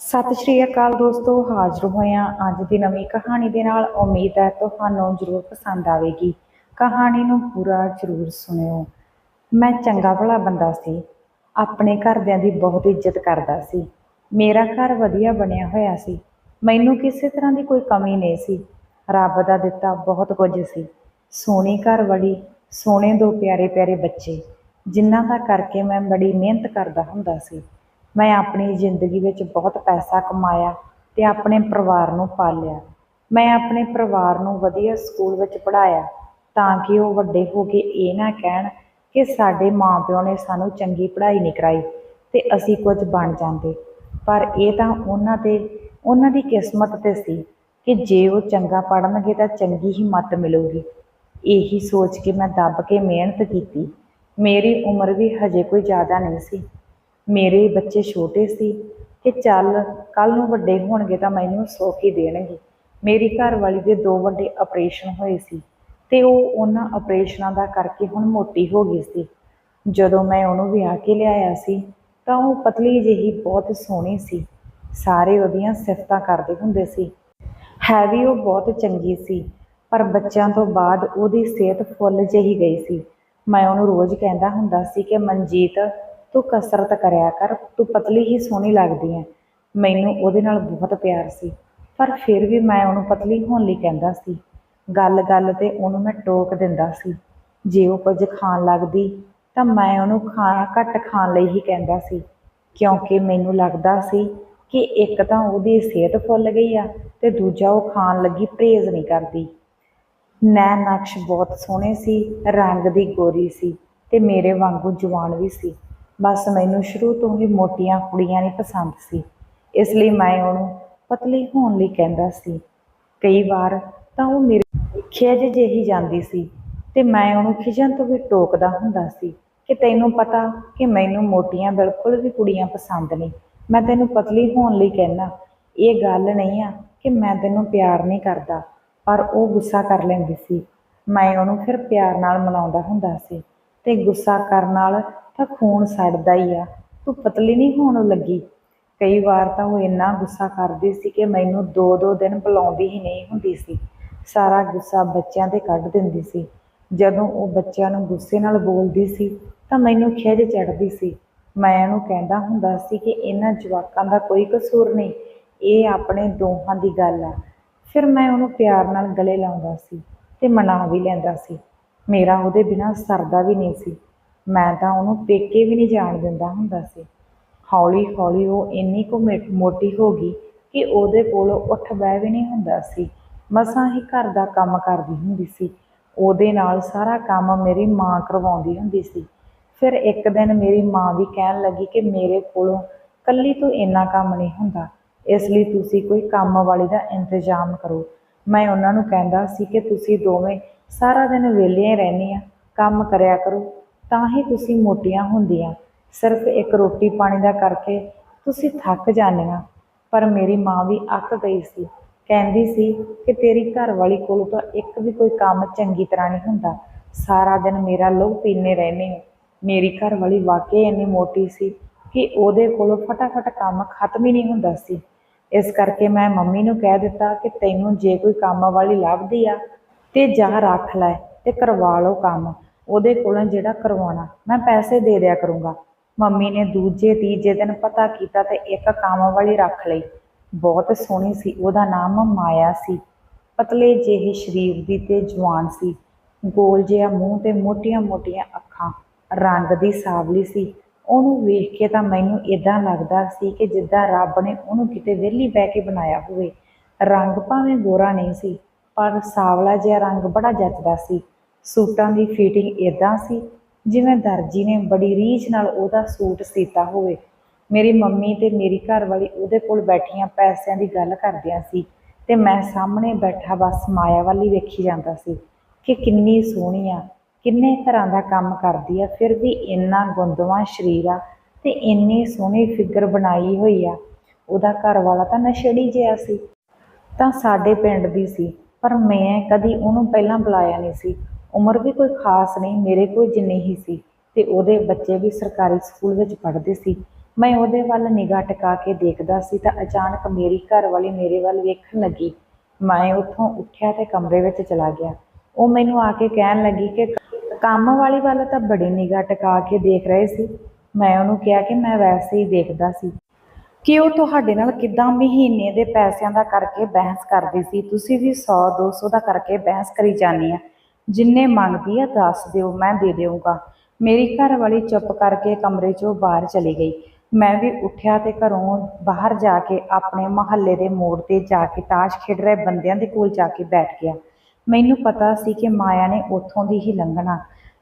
ਸਤਿ ਸ਼੍ਰੀ ਅਕਾਲ ਦੋਸਤੋ, ਹਾਜ਼ਰ ਹੋਇਆ ਅੱਜ ਦੀ ਨਵੀਂ ਕਹਾਣੀ ਦੇ ਨਾਲ ਉਮੀਦ ਹੈ ਤੁਹਾਨੂੰ ਜ਼ਰੂਰ ਪਸੰਦ ਆਵੇਗੀ। ਕਹਾਣੀ ਨੂੰ ਪੂਰਾ ਜ਼ਰੂਰ ਸੁਣਿਓ। ਮੈਂ ਚੰਗਾ ਭਲਾ ਬੰਦਾ ਸੀ, ਆਪਣੇ ਘਰਦਿਆਂ ਦੀ ਬਹੁਤ ਇੱਜ਼ਤ ਕਰਦਾ ਸੀ। ਮੇਰਾ ਘਰ ਵਧੀਆ ਬਣਿਆ ਹੋਇਆ ਸੀ। ਮੈਨੂੰ ਕਿਸੇ ਤਰ੍ਹਾਂ ਦੀ ਕੋਈ ਕਮੀ ਨਹੀਂ ਸੀ। ਰੱਬ ਦਾ ਦਿੱਤਾ ਬਹੁਤ ਕੁਝ ਸੀ। ਸੋਹਣੀ ਘਰ ਵਾਲੀ ਸੋਹਣੇ ਦੋ ਪਿਆਰੇ ਪਿਆਰੇ ਬੱਚੇ ਜਿਨ੍ਹਾਂ ਦਾ ਕਰਕੇ ਮੈਂ ਬੜੀ ਮਿਹਨਤ ਕਰਦਾ ਹੁੰਦਾ ਸੀ। ਮੈਂ ਆਪਣੀ ਜ਼ਿੰਦਗੀ ਵਿੱਚ ਬਹੁਤ ਪੈਸਾ ਕਮਾਇਆ ਅਤੇ ਆਪਣੇ ਪਰਿਵਾਰ ਨੂੰ ਪਾਲਿਆ। ਮੈਂ ਆਪਣੇ ਪਰਿਵਾਰ ਨੂੰ ਵਧੀਆ ਸਕੂਲ ਵਿੱਚ ਪੜ੍ਹਾਇਆ ਤਾਂ ਕਿ ਉਹ ਵੱਡੇ ਹੋ ਕੇ ਇਹ ਨਾ ਕਹਿਣ ਕਿ ਸਾਡੇ ਮਾਪਿਓ ਨੇ ਸਾਨੂੰ ਚੰਗੀ ਪੜ੍ਹਾਈ ਨਹੀਂ ਕਰਾਈ ਅਤੇ ਅਸੀਂ ਕੁਝ ਬਣ ਜਾਂਦੇ। ਪਰ ਇਹ ਤਾਂ ਉਹਨਾਂ ਤੇ ਉਹਨਾਂ ਦੀ ਕਿਸਮਤ ਤੇ ਸੀ ਕਿ ਜੇ ਉਹ ਚੰਗਾ ਪੜ੍ਹਨਗੇ ਤਾਂ ਚੰਗੀ ਹੀ ਮੱਤ ਮਿਲੂਗੀ। ਇਹੀ ਸੋਚ ਕੇ ਮੈਂ ਦੱਬ ਕੇ ਮਿਹਨਤ ਕੀਤੀ। ਮੇਰੀ ਉਮਰ ਵੀ ਹਜੇ ਕੋਈ ਜ਼ਿਆਦਾ ਨਹੀਂ ਸੀ। ਮੇਰੇ ਬੱਚੇ ਛੋਟੇ ਸੀ ਕਿ ਚੱਲ ਕੱਲ ਨੂੰ ਵੱਡੇ ਹੋਣਗੇ ਤਾਂ ਮੈਨੂੰ ਸੁੱਖ ਹੀ ਦੇਣਗੇ। ਮੇਰੀ ਘਰ ਵਾਲੀ ਦੇ ਦੋ ਵੱਡੇ ਆਪਰੇਸ਼ਨ ਹੋਏ ਸੀ ਤੇ ਉਹ ਉਹਨਾਂ ਆਪਰੇਸ਼ਨਾਂ ਦਾ ਕਰਕੇ ਹੁਣ ਮੋਟੀ ਹੋ ਗਈ ਸੀ। ਜਦੋਂ ਮੈਂ ਉਹਨੂੰ ਵਿਆਹ ਕੇ ਲਿਆਇਆ ਸੀ ਤਾਂ ਉਹ ਪਤਲੀ ਜਿਹੀ ਬਹੁਤ ਸੋਹਣੀ ਸੀ। ਸਾਰੇ ਉਹਦੀਆਂ ਸਿਫਤਾਂ ਕਰਦੇ ਹੁੰਦੇ ਸੀ। ਹੈ ਵੀ ਉਹ ਬਹੁਤ ਚੰਗੀ ਸੀ, ਪਰ ਬੱਚਿਆਂ ਤੋਂ ਬਾਅਦ ਉਹਦੀ ਸਿਹਤ ਫੁੱਲ ਜਿਹੀ ਗਈ ਸੀ। ਮੈਂ ਉਹਨੂੰ ਰੋਜ਼ ਕਹਿੰਦਾ ਹੁੰਦਾ ਸੀ ਕਿ ਮਨਜੀਤ ਤੂੰ ਕਸਰਤ ਕਰਿਆ ਕਰ, ਤੂੰ ਪਤਲੀ ਹੀ ਸੋਹਣੀ ਲੱਗਦੀ ਹੈ ਮੈਨੂੰ ਉਹਦੇ ਨਾਲ ਬਹੁਤ ਪਿਆਰ ਸੀ, ਪਰ ਫਿਰ ਵੀ ਮੈਂ ਉਹਨੂੰ ਪਤਲੀ ਹੋਣ ਲਈ ਕਹਿੰਦਾ ਸੀ। ਗੱਲ ਗੱਲ ਤੇ ਉਹਨੂੰ ਮੈਂ ਟੋਕ ਦਿੰਦਾ ਸੀ। ਜੇ ਉਹ ਕੁਝ ਖਾਣ ਲੱਗਦੀ, ਤਾਂ ਮੈਂ ਉਹਨੂੰ ਖਾਣਾ ਘੱਟ ਖਾਣ ਲਈ ਹੀ ਕਹਿੰਦਾ ਸੀ, ਕਿਉਂਕਿ ਮੈਨੂੰ ਲੱਗਦਾ ਸੀ ਕਿ ਇੱਕ ਤਾਂ ਉਹਦੀ ਸਿਹਤ ਫੁੱਲ ਗਈ ਆ ਤੇ ਦੂਜਾ ਉਹ ਖਾਣ ਲੱਗੀ ਪਰਹੇਜ਼ ਨਹੀਂ ਕਰਦੀ। ਨੈਣ ਨਕਸ਼ ਬਹੁਤ ਸੋਹਣੇ ਸੀ, ਰੰਗ ਦੀ ਗੋਰੀ ਸੀ ਤੇ ਮੇਰੇ ਵਾਂਗੂ ਜਵਾਨ ਵੀ ਸੀ। ਬਸ ਮੈਨੂੰ ਸ਼ੁਰੂ ਤੋਂ ਹੀ ਮੋਟੀਆਂ ਕੁੜੀਆਂ ਨਹੀਂ ਪਸੰਦ ਸੀ। ਇਸ ਲਈ ਮੈਂ ਉਹਨੂੰ ਪਤਲੀ ਹੋਣ ਲਈ ਕਹਿੰਦਾ ਸੀ। ਕਈ ਵਾਰ ਤਾਂ ਉਹ ਮੇਰੇ ਖਿਜ ਜਿਹੀ ਜਾਂਦੀ ਸੀ ਤੇ ਮੈਂ ਉਹਨੂੰ ਖਿਜਣ ਤੋਂ ਵੀ ਟੋਕਦਾ ਹੁੰਦਾ ਸੀ ਕਿ ਤੈਨੂੰ ਪਤਾ ਕਿ ਮੈਨੂੰ ਮੋਟੀਆਂ ਬਿਲਕੁਲ ਵੀ ਕੁੜੀਆਂ ਪਸੰਦ ਨਹੀਂ। ਮੈਂ ਤੈਨੂੰ ਪਤਲੀ ਹੋਣ ਲਈ ਕਹਿਣਾ ਇਹ ਗੱਲ ਨਹੀਂ ਆ ਕਿ ਮੈਂ ਤੈਨੂੰ ਪਿਆਰ ਨਹੀਂ ਕਰਦਾ, ਪਰ ਉਹ ਗੁੱਸਾ ਕਰ ਲੈਂਦੀ ਸੀ। ਮੈਂ ਉਹਨੂੰ ਫਿਰ ਪਿਆਰ ਨਾਲ ਮਨਾਉਂਦਾ ਹੁੰਦਾ ਸੀ ਤੇ ਗੁੱਸਾ ਕਰਨ ਨਾਲ ਤਾਂ ਖੂਨ ਸੜਦਾ ਹੀ ਆ। ਤੂੰ ਪਤਲੀ ਨਹੀਂ ਹੋਣ ਲੱਗੀ। ਕਈ ਵਾਰ ਤਾਂ ਉਹ ਇੰਨਾ ਗੁੱਸਾ ਕਰਦੀ ਸੀ ਕਿ ਮੈਨੂੰ ਦੋ ਦੋ ਦਿਨ ਬੁਲਾਉਂਦੀ ਹੀ ਨਹੀਂ ਹੁੰਦੀ ਸੀ। ਸਾਰਾ ਗੁੱਸਾ ਬੱਚਿਆਂ ਤੇ ਕੱਢ ਦਿੰਦੀ ਸੀ। ਜਦੋਂ ਉਹ ਬੱਚਿਆਂ ਨੂੰ ਗੁੱਸੇ ਨਾਲ ਬੋਲਦੀ ਸੀ, ਤਾਂ ਮੈਨੂੰ ਖਿਝ ਚੜ੍ਹਦੀ ਸੀ। ਮੈਂ ਉਹਨੂੰ ਕਹਿੰਦਾ ਹੁੰਦਾ ਸੀ ਕਿ ਇਹਨਾਂ ਜਵਾਕਾਂ ਦਾ ਕੋਈ ਕਸੂਰ ਨਹੀਂ, ਇਹ ਆਪਣੇ ਦੋਹਾਂ ਦੀ ਗੱਲ ਆ। ਫਿਰ ਮੈਂ ਉਹਨੂੰ ਪਿਆਰ ਨਾਲ ਗਲੇ ਲਾਉਂਦਾ ਸੀ ਤੇ ਮਨਾ ਵੀ ਲੈਂਦਾ ਸੀ। ਮੇਰਾ ਉਹਦੇ ਬਿਨਾਂ ਸਰਦਾ ਵੀ ਨਹੀਂ ਸੀ। ਮੈਂ ਤਾਂ ਉਹਨੂੰ ਪੇਕੇ ਵੀ ਨਹੀਂ ਜਾਣ ਦਿੰਦਾ ਹੁੰਦਾ ਸੀ। ਹੌਲੀ ਹੌਲੀ ਉਹ ਇੰਨੀ ਕੁ ਮੋਟੀ ਹੋ ਗਈ ਕਿ ਉਹਦੇ ਕੋਲੋਂ ਉੱਠ ਬਹਿ ਵੀ ਨਹੀਂ ਹੁੰਦਾ ਸੀ। ਮਸਾਂ ਹੀ ਘਰ ਦਾ ਕੰਮ ਕਰਦੀ ਹੁੰਦੀ ਸੀ। ਉਹਦੇ ਨਾਲ ਸਾਰਾ ਕੰਮ ਮੇਰੀ ਮਾਂ ਕਰਵਾਉਂਦੀ ਹੁੰਦੀ ਸੀ। ਫਿਰ ਇੱਕ ਦਿਨ ਮੇਰੀ ਮਾਂ ਵੀ ਕਹਿਣ ਲੱਗੀ ਕਿ ਮੇਰੇ ਕੋਲੋਂ ਕੱਲੀ ਤੋਂ ਇੰਨਾ ਕੰਮ ਨਹੀਂ ਹੁੰਦਾ। ਇਸ ਲਈ ਤੁਸੀਂ ਕੋਈ ਕੰਮ ਵਾਲੀ ਦਾ ਇੰਤਜ਼ਾਮ ਕਰੋ। ਮੈਂ ਉਹਨਾਂ ਨੂੰ ਕਹਿੰਦਾ ਸੀ ਕਿ ਤੁਸੀਂ ਦੋਵੇਂ ਸਾਰਾ ਦਿਨ ਵਿਹਲੀਆਂ ਹੀ ਰਹਿੰਦੀਆਂ ਕੰਮ ਕਰਿਆ ਕਰੋ। ਤਾਂ ਹੀ ਤੁਸੀਂ ਮੋਟੀਆਂ ਹੁੰਦੀਆਂ। ਸਿਰਫ ਇੱਕ ਰੋਟੀ ਪਾਣੀ ਦਾ ਕਰਕੇ ਤੁਸੀਂ ਥੱਕ ਜਾਂਦੀਆਂ। ਪਰ ਮੇਰੀ ਮਾਂ ਵੀ ਅੱਕ ਗਈ ਸੀ। ਕਹਿੰਦੀ ਸੀ ਕਿ ਤੇਰੀ ਘਰ ਵਾਲੀ ਕੋਲ ਤਾਂ ਇੱਕ ਵੀ ਕੋਈ ਕੰਮ ਚੰਗੀ ਤਰ੍ਹਾਂ ਨਹੀਂ ਹੁੰਦਾ। ਸਾਰਾ ਦਿਨ ਮੇਰਾ ਲਹੂ ਪੀਨੇ ਰਹਿੰਦੇ ਹੋ ਮੇਰੀ ਘਰ ਵਾਲੀ ਵਾਕਈ ਇੰਨੀ ਮੋਟੀ ਸੀ ਕਿ ਉਹਦੇ ਕੋਲੋਂ ਫਟਾਫਟ ਕੰਮ ਖਤਮ ਹੀ ਨਹੀਂ ਹੁੰਦਾ ਸੀ। ਇਸ ਕਰਕੇ ਮੈਂ ਮੰਮੀ ਨੂੰ ਕਹਿ ਦਿੱਤਾ ਕਿ ਤੈਨੂੰ ਜੇ ਕੋਈ ਕੰਮ ਵਾਲੀ ਲੱਭਦੀ ਆ, ਤੇ ਜਾ ਰੱਖ ਲੈ ਤੇ ਕਰਵਾ ਲਓ ਕੰਮ। ਉਹਦੇ ਕੋਲੋਂ ਜਿਹੜਾ ਕਰਵਾਉਣਾ, ਮੈਂ ਪੈਸੇ ਦੇ ਦਿਆ ਕਰੂੰਗਾ। ਮੰਮੀ ਨੇ ਦੂਜੇ, ਤੀਜੇ ਦਿਨ ਪਤਾ ਕੀਤਾ ਤੇ ਇੱਕ ਕੰਮ ਵਾਲੀ ਰੱਖ ਲਈ। ਬਹੁਤ ਸੋਹਣੀ ਸੀ, ਉਹਦਾ ਨਾਮ ਮਾਇਆ ਸੀ। ਪਤਲੇ ਜਿਹੇ ਸਰੀਰ ਦੀ ਤੇ ਜਵਾਨ ਸੀ। ਗੋਲ ਜਿਹਾ ਮੂੰਹ ਤੇ ਮੋਟੀਆਂ-ਮੋਟੀਆਂ ਅੱਖਾਂ, ਰੰਗ ਦੀ ਸਾਵਲੀ ਸੀ। ਉਹਨੂੰ ਵੇਖ ਕੇ ਤਾਂ ਮੈਨੂੰ ਇਦਾਂ ਲੱਗਦਾ ਸੀ ਕਿ ਜਿੱਦਾਂ ਰੱਬ ਨੇ ਉਹਨੂੰ ਕਿਤੇ ਵਿਹਲੀ ਬਹਿ ਕੇ ਬਣਾਇਆ ਹੋਵੇ। ਰੰਗ ਭਾਵੇਂ ਗੋਰਾ ਨਹੀਂ ਸੀ, ਪਰ ਸਾਵਲਾ ਜਿਹਾ ਰੰਗ ਬੜਾ ਜੱਚਦਾ ਸੀ। ਸੂਟਾਂ ਦੀ ਫਿਟਿੰਗ ਇਦਾਂ ਸੀ, ਜਿਵੇਂ ਦਰਜੀ ਨੇ ਬੜੀ ਰੀਝ ਨਾਲ ਉਹਦਾ ਸੂਟ ਸੀਤਾ ਹੋਵੇ। ਮੇਰੀ ਮੰਮੀ ਤੇ ਮੇਰੀ ਘਰ ਵਾਲੀ ਉਹਦੇ ਕੋਲ ਬੈਠੀਆਂ ਪੈਸਿਆਂ ਦੀ ਗੱਲ ਕਰਦਿਆਂ ਸੀ ਤੇ ਮੈਂ ਸਾਹਮਣੇ ਬੈਠਾ ਬਸ ਮਾਇਆ ਵਾਲੀ ਵੇਖੀ ਜਾਂਦਾ ਸੀ ਕਿ ਕਿੰਨੀ ਸੋਹਣੀ ਆ, ਕਿੰਨੇ ਘਰਾਂ ਦਾ ਕੰਮ ਕਰਦੀ ਆ, ਫਿਰ ਵੀ ਇੰਨਾ ਗੁੰਦਵਾ ਸਰੀਰ ਆ ਤੇ ਇੰਨੀ ਸੋਹਣੀ ਫਿਗਰ ਬਣਾਈ ਹੋਈ ਆ। ਉਹਦਾ ਘਰ ਵਾਲਾ ਤਾਂ ਨਸ਼ੇੜੀ ਜਿਹਾ ਸੀ। ਤਾਂ ਸਾਡੇ ਪਿੰਡ ਦੀ ਸੀ, ਪਰ ਮੈਂ ਕਦੀ ਉਹਨੂੰ ਪਹਿਲਾਂ ਬੁਲਾਇਆ ਨਹੀਂ ਸੀ। ਉਮਰ ਵੀ ਕੋਈ ਖਾਸ ਨਹੀਂ, ਮੇਰੇ ਕੋਲ ਜਿੰਨੀ ਹੀ ਸੀ ਤੇ ਉਹਦੇ ਬੱਚੇ ਵੀ ਸਰਕਾਰੀ ਸਕੂਲ ਵਿੱਚ ਪੜ੍ਹਦੇ ਸੀ। ਮੈਂ ਉਹਦੇ ਵੱਲ ਨਿਗਾਹ ਟਿਕਾ ਕੇ ਦੇਖਦਾ ਸੀ ਤਾਂ ਅਚਾਨਕ ਮੇਰੀ ਘਰ ਵਾਲੀ ਮੇਰੇ ਵੱਲ ਵੇਖਣ ਲੱਗੀ। ਮੈਂ ਉੱਥੋਂ ਉੱਠਿਆ ਤੇ ਕਮਰੇ ਵਿੱਚ ਚਲਾ ਗਿਆ। ਉਹ ਮੈਨੂੰ ਆ ਕੇ ਕਹਿਣ ਲੱਗੀ ਕਿ ਕੰਮ ਵਾਲੀ ਵੱਲ ਤਾਂ ਬੜੀ ਨਿਗਾਹ ਟਿਕਾ ਕੇ ਦੇਖ ਰਹੇ ਸੀ। ਮੈਂ ਉਹਨੂੰ ਕਿਹਾ ਕਿ ਮੈਂ ਵੈਸੇ ਹੀ ਦੇਖਦਾ ਸੀ। ਕਿ ਉਹ ਤੁਹਾਡੇ ਨਾਲ ਕਿਦਾਂ ਮਹੀਨੇ ਦੇ ਪੈਸਿਆਂ ਦਾ ਕਰਕੇ ਬਹਿਸ ਕਰਦੀ ਸੀ? ਤੁਸੀਂ ਵੀ 100 200 ਦਾ ਕਰਕੇ ਬਹਿਸ ਕਰੀ ਜਾਂਦੀ ਆ। ਜਿੰਨੇ ਮੰਗਦੀ ਆ, ਦੱਸ ਦਿਓ, ਮੈਂ ਦੇ ਦੇਵਾਂਗਾ ਮੇਰੀ ਘਰ ਵਾਲੀ ਚੁੱਪ ਕਰਕੇ ਕਮਰੇ 'ਚੋਂ ਬਾਹਰ ਚਲੀ ਗਈ। ਮੈਂ ਵੀ ਉੱਠਿਆ ਤੇ ਘਰੋਂ ਬਾਹਰ ਜਾ ਕੇ ਆਪਣੇ ਮੁਹੱਲੇ ਦੇ ਮੋੜ ਤੇ ਜਾ ਕੇ ਤਾਸ਼ ਖੇਡ ਰਹੇ ਬੰਦਿਆਂ ਦੇ ਕੋਲ ਜਾ ਕੇ ਬੈਠ ਗਿਆ। ਮੈਨੂੰ ਪਤਾ ਸੀ ਕਿ ਮਾਇਆ ਨੇ ਉੱਥੋਂ ਦੀ ਹੀ ਲੰਘਣਾ।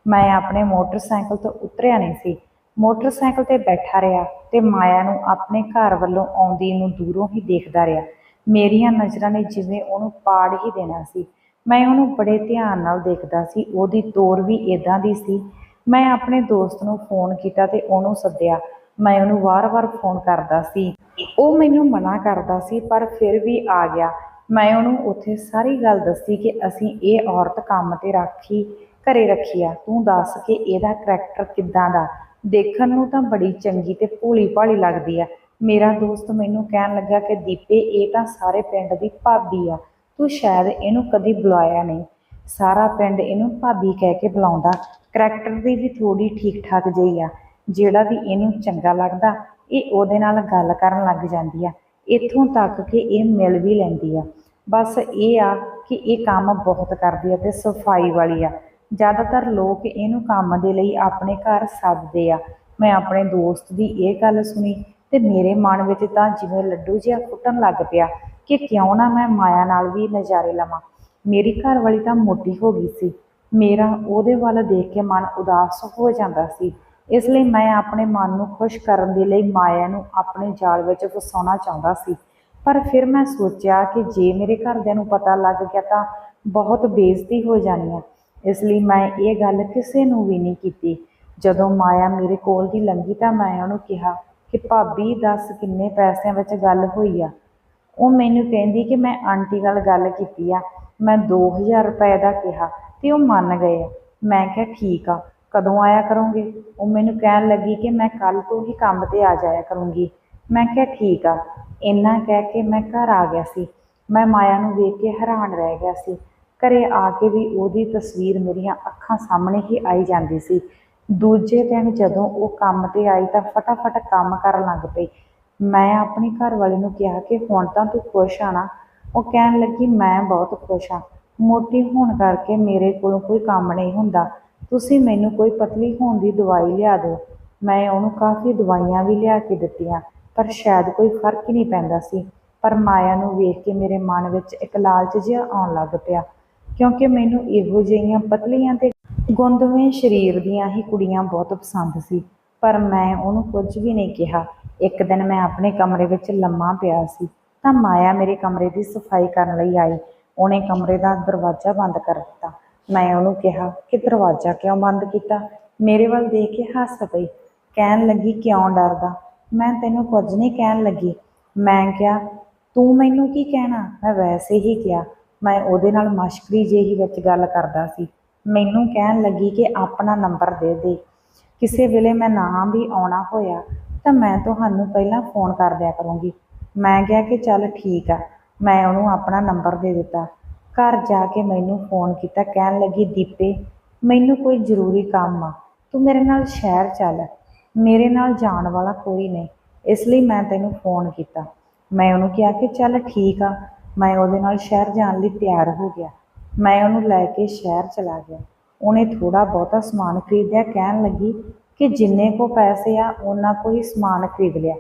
ਮੈਂ ਆਪਣੇ ਮੋਟਰਸਾਈਕਲ ਤੋਂ ਉਤਰਿਆ ਨਹੀਂ ਸੀ। ਮੋਟਰਸਾਈਕਲ ਤੇ ਬੈਠਾ ਰਿਹਾ ਤੇ ਮਾਇਆ ਨੂੰ ਆਪਣੇ ਘਰ ਵੱਲੋਂ ਆਉਂਦੀ ਨੂੰ ਦੂਰੋਂ ਹੀ ਦੇਖਦਾ ਰਿਹਾ। ਮੇਰੀਆਂ ਨਜ਼ਰਾਂ ਨੇ ਜਿਵੇਂ ਉਹਨੂੰ ਪਾੜ ਹੀ ਦੇਣਾ ਸੀ। ਮੈਂ ਉਹਨੂੰ ਬੜੇ ਧਿਆਨ ਨਾਲ ਦੇਖਦਾ ਸੀ, ਉਹਦੀ ਤੋਰ ਵੀ ਇਦਾਂ ਦੀ ਸੀ। ਮੈਂ ਆਪਣੇ ਦੋਸਤ ਨੂੰ ਫੋਨ ਕੀਤਾ ਤੇ ਉਹਨੂੰ ਸੱਦਿਆ। ਮੈਂ ਉਹਨੂੰ ਵਾਰ-ਵਾਰ ਫੋਨ ਕਰਦਾ ਸੀ। ਉਹ ਮੈਨੂੰ ਮਨਾ ਕਰਦਾ ਸੀ, ਪਰ ਫਿਰ ਵੀ ਆ ਗਿਆ। ਮੈਂ ਉਹਨੂੰ ਉੱਥੇ ਸਾਰੀ ਗੱਲ ਦੱਸੀ ਕਿ ਅਸੀਂ ਇਹ ਔਰਤ ਕੰਮ ਤੇ ਰੱਖੀ, ਘਰੇ ਰੱਖੀ ਆ। ਤੂੰ ਦੱਸ ਕਿ ਇਹਦਾ ਕਰੈਕਟਰ ਕਿੱਦਾਂ ਦਾ? ਦੇਖਣ ਨੂੰ ਤਾਂ ਬੜੀ ਚੰਗੀ ਤੇ ਭੋਲੀ ਭਾਲੀ ਲੱਗਦੀ ਆ। ਮੇਰਾ ਦੋਸਤ ਮੈਨੂੰ ਕਹਿਣ ਲੱਗਾ ਕਿ ਦੀਪੇ, ਇਹ ਤਾਂ ਸਾਰੇ ਪਿੰਡ ਦੀ ਭਾਬੀ ਆ। ਤੂੰ ਸ਼ਾਇਦ ਇਹਨੂੰ ਕਦੀ ਬੁਲਾਇਆ ਨਹੀਂ। ਸਾਰਾ ਪਿੰਡ ਇਹਨੂੰ ਭਾਬੀ ਕਹਿ ਕੇ ਬੁਲਾਉਂਦਾ। ਕਰੈਕਟਰ ਦੀ ਵੀ ਥੋੜੀ ਠੀਕ ਠਾਕ ਜਿਹੀ ਆ। ਜਿਹੜਾ ਵੀ ਇਹਨੂੰ ਚੰਗਾ ਲੱਗਦਾ, ਇਹ ਉਹਦੇ ਨਾਲ ਗੱਲ ਕਰਨ ਲੱਗ ਜਾਂਦੀ ਆ। ਇੱਥੋਂ ਤੱਕ ਕਿ ਇਹ ਮਿਲ ਵੀ ਲੈਂਦੀ ਆ। ਬਸ ਇਹ ਆ ਕਿ ਇਹ ਕੰਮ ਬਹੁਤ ਕਰਦੀ ਆ ਤੇ ਸਫ਼ਾਈ ਵਾਲੀ ਆ। ਜ਼ਿਆਦਾਤਰ ਲੋਕ ਇਹਨੂੰ ਕੰਮ ਦੇ ਲਈ ਆਪਣੇ ਘਰ ਸੱਦਦੇ ਆ। ਮੈਂ ਆਪਣੇ ਦੋਸਤ ਦੀ ਇਹ ਗੱਲ ਸੁਣੀ ਤੇ ਮੇਰੇ ਮਨ ਵਿੱਚ ਤਾਂ ਜਿਵੇਂ ਲੱਡੂ ਜਿਹਾ ਫੁੱਟਣ ਲੱਗ ਪਿਆ। ਕਿ ਕਿਉਂ ਨਾ ਮੈਂ ਮਾਇਆ ਨਾਲ ਵੀ ਨਜ਼ਾਰੇ ਲਵਾਂ। ਮੇਰੀ ਘਰ ਵਾਲੀ ਤਾਂ ਮੋਟੀ ਹੋ ਗਈ ਸੀ। ਮੇਰਾ ਉਹਦੇ ਵੱਲ ਦੇਖ ਕੇ ਮਨ ਉਦਾਸ ਹੋ ਜਾਂਦਾ ਸੀ। ਇਸ ਲਈ ਮੈਂ ਆਪਣੇ ਮਨ ਨੂੰ ਖੁਸ਼ ਕਰਨ ਦੇ ਲਈ ਮਾਇਆ ਨੂੰ ਆਪਣੇ ਜਾਲ ਵਿੱਚ ਫਸਾਉਣਾ ਚਾਹੁੰਦਾ ਸੀ। ਪਰ ਫਿਰ ਮੈਂ ਸੋਚਿਆ ਕਿ ਜੇ ਮੇਰੇ ਘਰਦਿਆਂ ਨੂੰ ਪਤਾ ਲੱਗ ਗਿਆ ਤਾਂ ਬਹੁਤ ਬੇਇੱਜ਼ਤੀ ਹੋ ਜਾਣੀ ਹੈ ਇਸ ਲਈ ਮੈਂ ਇਹ ਗੱਲ ਕਿਸੇ ਨੂੰ ਵੀ ਨਹੀਂ ਕੀਤੀ। ਜਦੋਂ ਮਾਇਆ ਮੇਰੇ ਕੋਲ ਦੀ ਲੰਘੀ ਤਾਂ ਮੈਂ ਉਹਨੂੰ ਕਿਹਾ ਕਿ ਭਾਬੀ, ਦੱਸ ਕਿੰਨੇ ਪੈਸਿਆਂ ਵਿੱਚ ਗੱਲ ਹੋਈ ਆ? ਉਹ ਮੈਨੂੰ ਕਹਿੰਦੀ ਕਿ ਮੈਂ ਆਂਟੀ ਨਾਲ ਗੱਲ ਕੀਤੀ ਆ, ਮੈਂ 2000 ਰੁਪਏ ਦਾ ਕਿਹਾ ਤੇ ਉਹ ਮੰਨ ਗਏ ਆ। ਮੈਂ ਕਿਹਾ, ਠੀਕ ਆ, ਕਦੋਂ ਆਇਆ ਕਰੋਂਗੇ? ਉਹ ਮੈਨੂੰ ਕਹਿਣ ਲੱਗੀ ਕਿ ਮੈਂ ਕੱਲ੍ਹ ਤੋਂ ਹੀ ਕੰਮ ਤੇ ਆ ਜਾਇਆ ਕਰੂੰਗੀ। ਮੈਂ ਕਿਹਾ, ਠੀਕ ਆ, ਇੰਨਾ ਕਹਿ ਕੇ ਮੈਂ ਘਰ ਆ ਗਿਆ ਸੀ। ਮੈਂ ਮਾਇਆ ਨੂੰ ਵੇਖ ਕੇ ਹੈਰਾਨ ਰਹਿ ਗਿਆ ਸੀ। ਘਰੇ ਆ ਕੇ ਵੀ ਉਹਦੀ ਤਸਵੀਰ ਮੇਰੀਆਂ ਅੱਖਾਂ ਸਾਹਮਣੇ ਹੀ ਆਈ ਜਾਂਦੀ ਸੀ। ਦੂਜੇ ਦਿਨ ਜਦੋਂ ਉਹ ਕੰਮ ਤੇ ਆਈ ਤਾਂ ਫਟਾਫਟ ਕੰਮ ਕਰਨ ਲੱਗ ਪਈ। ਮੈਂ ਆਪਣੀ ਘਰ ਵਾਲੇ ਨੂੰ ਕਿਹਾ ਕਿ ਹੁਣ ਤਾਂ ਤੂੰ ਖੁਸ਼ ਆ ਨਾ, ਉਹ ਕਹਿਣ ਲੱਗੀ, ਮੈਂ ਬਹੁਤ ਖੁਸ਼ ਹਾਂ ਮੋਟੀ ਹੋਣ ਕਰਕੇ ਮੇਰੇ ਕੋਲੋਂ ਕੋਈ ਕੰਮ ਨਹੀਂ ਹੁੰਦਾ। ਤੁਸੀਂ ਮੈਨੂੰ ਕੋਈ ਪਤਲੀ ਹੋਣ ਦੀ ਦਵਾਈ ਲਿਆ ਦਿਓ। ਮੈਂ ਉਹਨੂੰ ਕਾਫੀ ਦਵਾਈਆਂ ਵੀ ਲਿਆ ਕੇ ਦਿੱਤੀਆਂ, ਪਰ ਸ਼ਾਇਦ ਕੋਈ ਫ਼ਰਕ ਹੀ ਨਹੀਂ ਪੈਂਦਾ ਸੀ। ਪਰ ਮਾਇਆ ਨੂੰ ਵੇਖ ਕੇ ਮੇਰੇ ਮਨ ਵਿੱਚ ਇੱਕ ਲਾਲਚ ਜਿਹਾ ਆਉਣ ਲੱਗ ਪਿਆ, ਕਿਉਂਕਿ ਮੈਨੂੰ ਇਹੋ ਜਿਹੀਆਂ ਪਤਲੀਆਂ ਤੇ ਗੁੰਦਵੇਂ ਸਰੀਰ ਦੀਆਂ ਹੀ ਕੁੜੀਆਂ ਬਹੁਤ ਪਸੰਦ ਸੀ। ਪਰ ਮੈਂ ਉਹਨੂੰ ਕੁਝ ਵੀ ਨਹੀਂ ਕਿਹਾ। ਇੱਕ ਦਿਨ ਮੈਂ ਆਪਣੇ ਕਮਰੇ ਵਿੱਚ ਲੰਮਾ ਪਿਆ ਸੀ, ਤਾਂ ਮਾਇਆ ਮੇਰੇ ਕਮਰੇ ਦੀ ਸਫ਼ਾਈ ਕਰਨ ਲਈ ਆਈ। ਉਹਨੇ ਕਮਰੇ ਦਾ ਦਰਵਾਜ਼ਾ ਬੰਦ ਕਰ ਦਿੱਤਾ। ਮੈਂ ਉਹਨੂੰ ਕਿਹਾ ਕਿ ਦਰਵਾਜ਼ਾ ਕਿਉਂ ਬੰਦ ਕੀਤਾ? ਮੇਰੇ ਵੱਲ ਦੇਖ ਕੇ ਹੱਸ ਪਈ। ਕਹਿਣ ਲੱਗੀ, ਕਿਉਂ ਡਰਦਾ? ਮੈਂ ਤੈਨੂੰ ਕੁਝ ਨਹੀਂ ਕਹਿਣ ਲੱਗੀ। ਮੈਂ ਕਿਹਾ, ਤੂੰ ਮੈਨੂੰ ਕੀ ਕਹਿਣਾ? ਮੈਂ ਵੈਸੇ ਹੀ ਕਿਹਾ, ਮੈਂ ਉਹਦੇ ਨਾਲ ਮਸ਼ਕਰੀ ਜਿਹੀ ਵਿੱਚ ਗੱਲ ਕਰਦਾ ਸੀ। ਮੈਨੂੰ ਕਹਿਣ ਲੱਗੀ ਕਿ ਆਪਣਾ ਨੰਬਰ ਦੇ ਦੇ। ਕਿਸੇ ਵੇਲੇ ਮੈਂ ਨਾ ਵੀ ਆਉਣਾ ਹੋਇਆ ਤਾਂ ਮੈਂ ਤੁਹਾਨੂੰ ਪਹਿਲਾਂ ਫੋਨ ਕਰ ਦਿਆ ਕਰੂੰਗੀ। ਮੈਂ ਕਿਹਾ ਕਿ ਚੱਲ ਠੀਕ ਆ, ਮੈਂ ਉਹਨੂੰ ਆਪਣਾ ਨੰਬਰ ਦੇ ਦਿੱਤਾ। ਘਰ ਜਾ ਕੇ ਮੈਨੂੰ ਫੋਨ ਕੀਤਾ, ਕਹਿਣ ਲੱਗੀ, ਦੀਪੇ, ਮੈਨੂੰ ਕੋਈ ਜ਼ਰੂਰੀ ਕੰਮ ਆ, ਤੂੰ ਮੇਰੇ ਨਾਲ ਸ਼ਹਿਰ ਚੱਲ। ਮੇਰੇ ਨਾਲ ਜਾਣ ਵਾਲਾ ਕੋਈ ਨਹੀਂ, ਇਸ ਲਈ ਮੈਂ ਤੈਨੂੰ ਫੋਨ ਕੀਤਾ। ਮੈਂ ਉਹਨੂੰ ਕਿਹਾ ਕਿ ਚੱਲ ਠੀਕ ਆ, ਮੈਂ ਉਹਦੇ ਨਾਲ ਸ਼ਹਿਰ ਜਾਣ ਲਈ ਤਿਆਰ ਹੋ ਗਿਆ। ਮੈਂ ਉਹਨੂੰ ਲੈ ਕੇ ਸ਼ਹਿਰ ਚਲਾ ਗਿਆ। ਉਹਨੇ ਥੋੜਾ ਬਹੁਤਾ ਸਮਾਨ ਖਰੀਦਿਆ, ਕਹਿਣ ਲੱਗੀ ਕਿ ਜਿੰਨੇ ਕੋ ਪੈਸੇ ਆ, ਉਹਨਾਂ ਕੋ ਹੀ ਸਮਾਨ ਖਰੀਦ ਲਿਆ।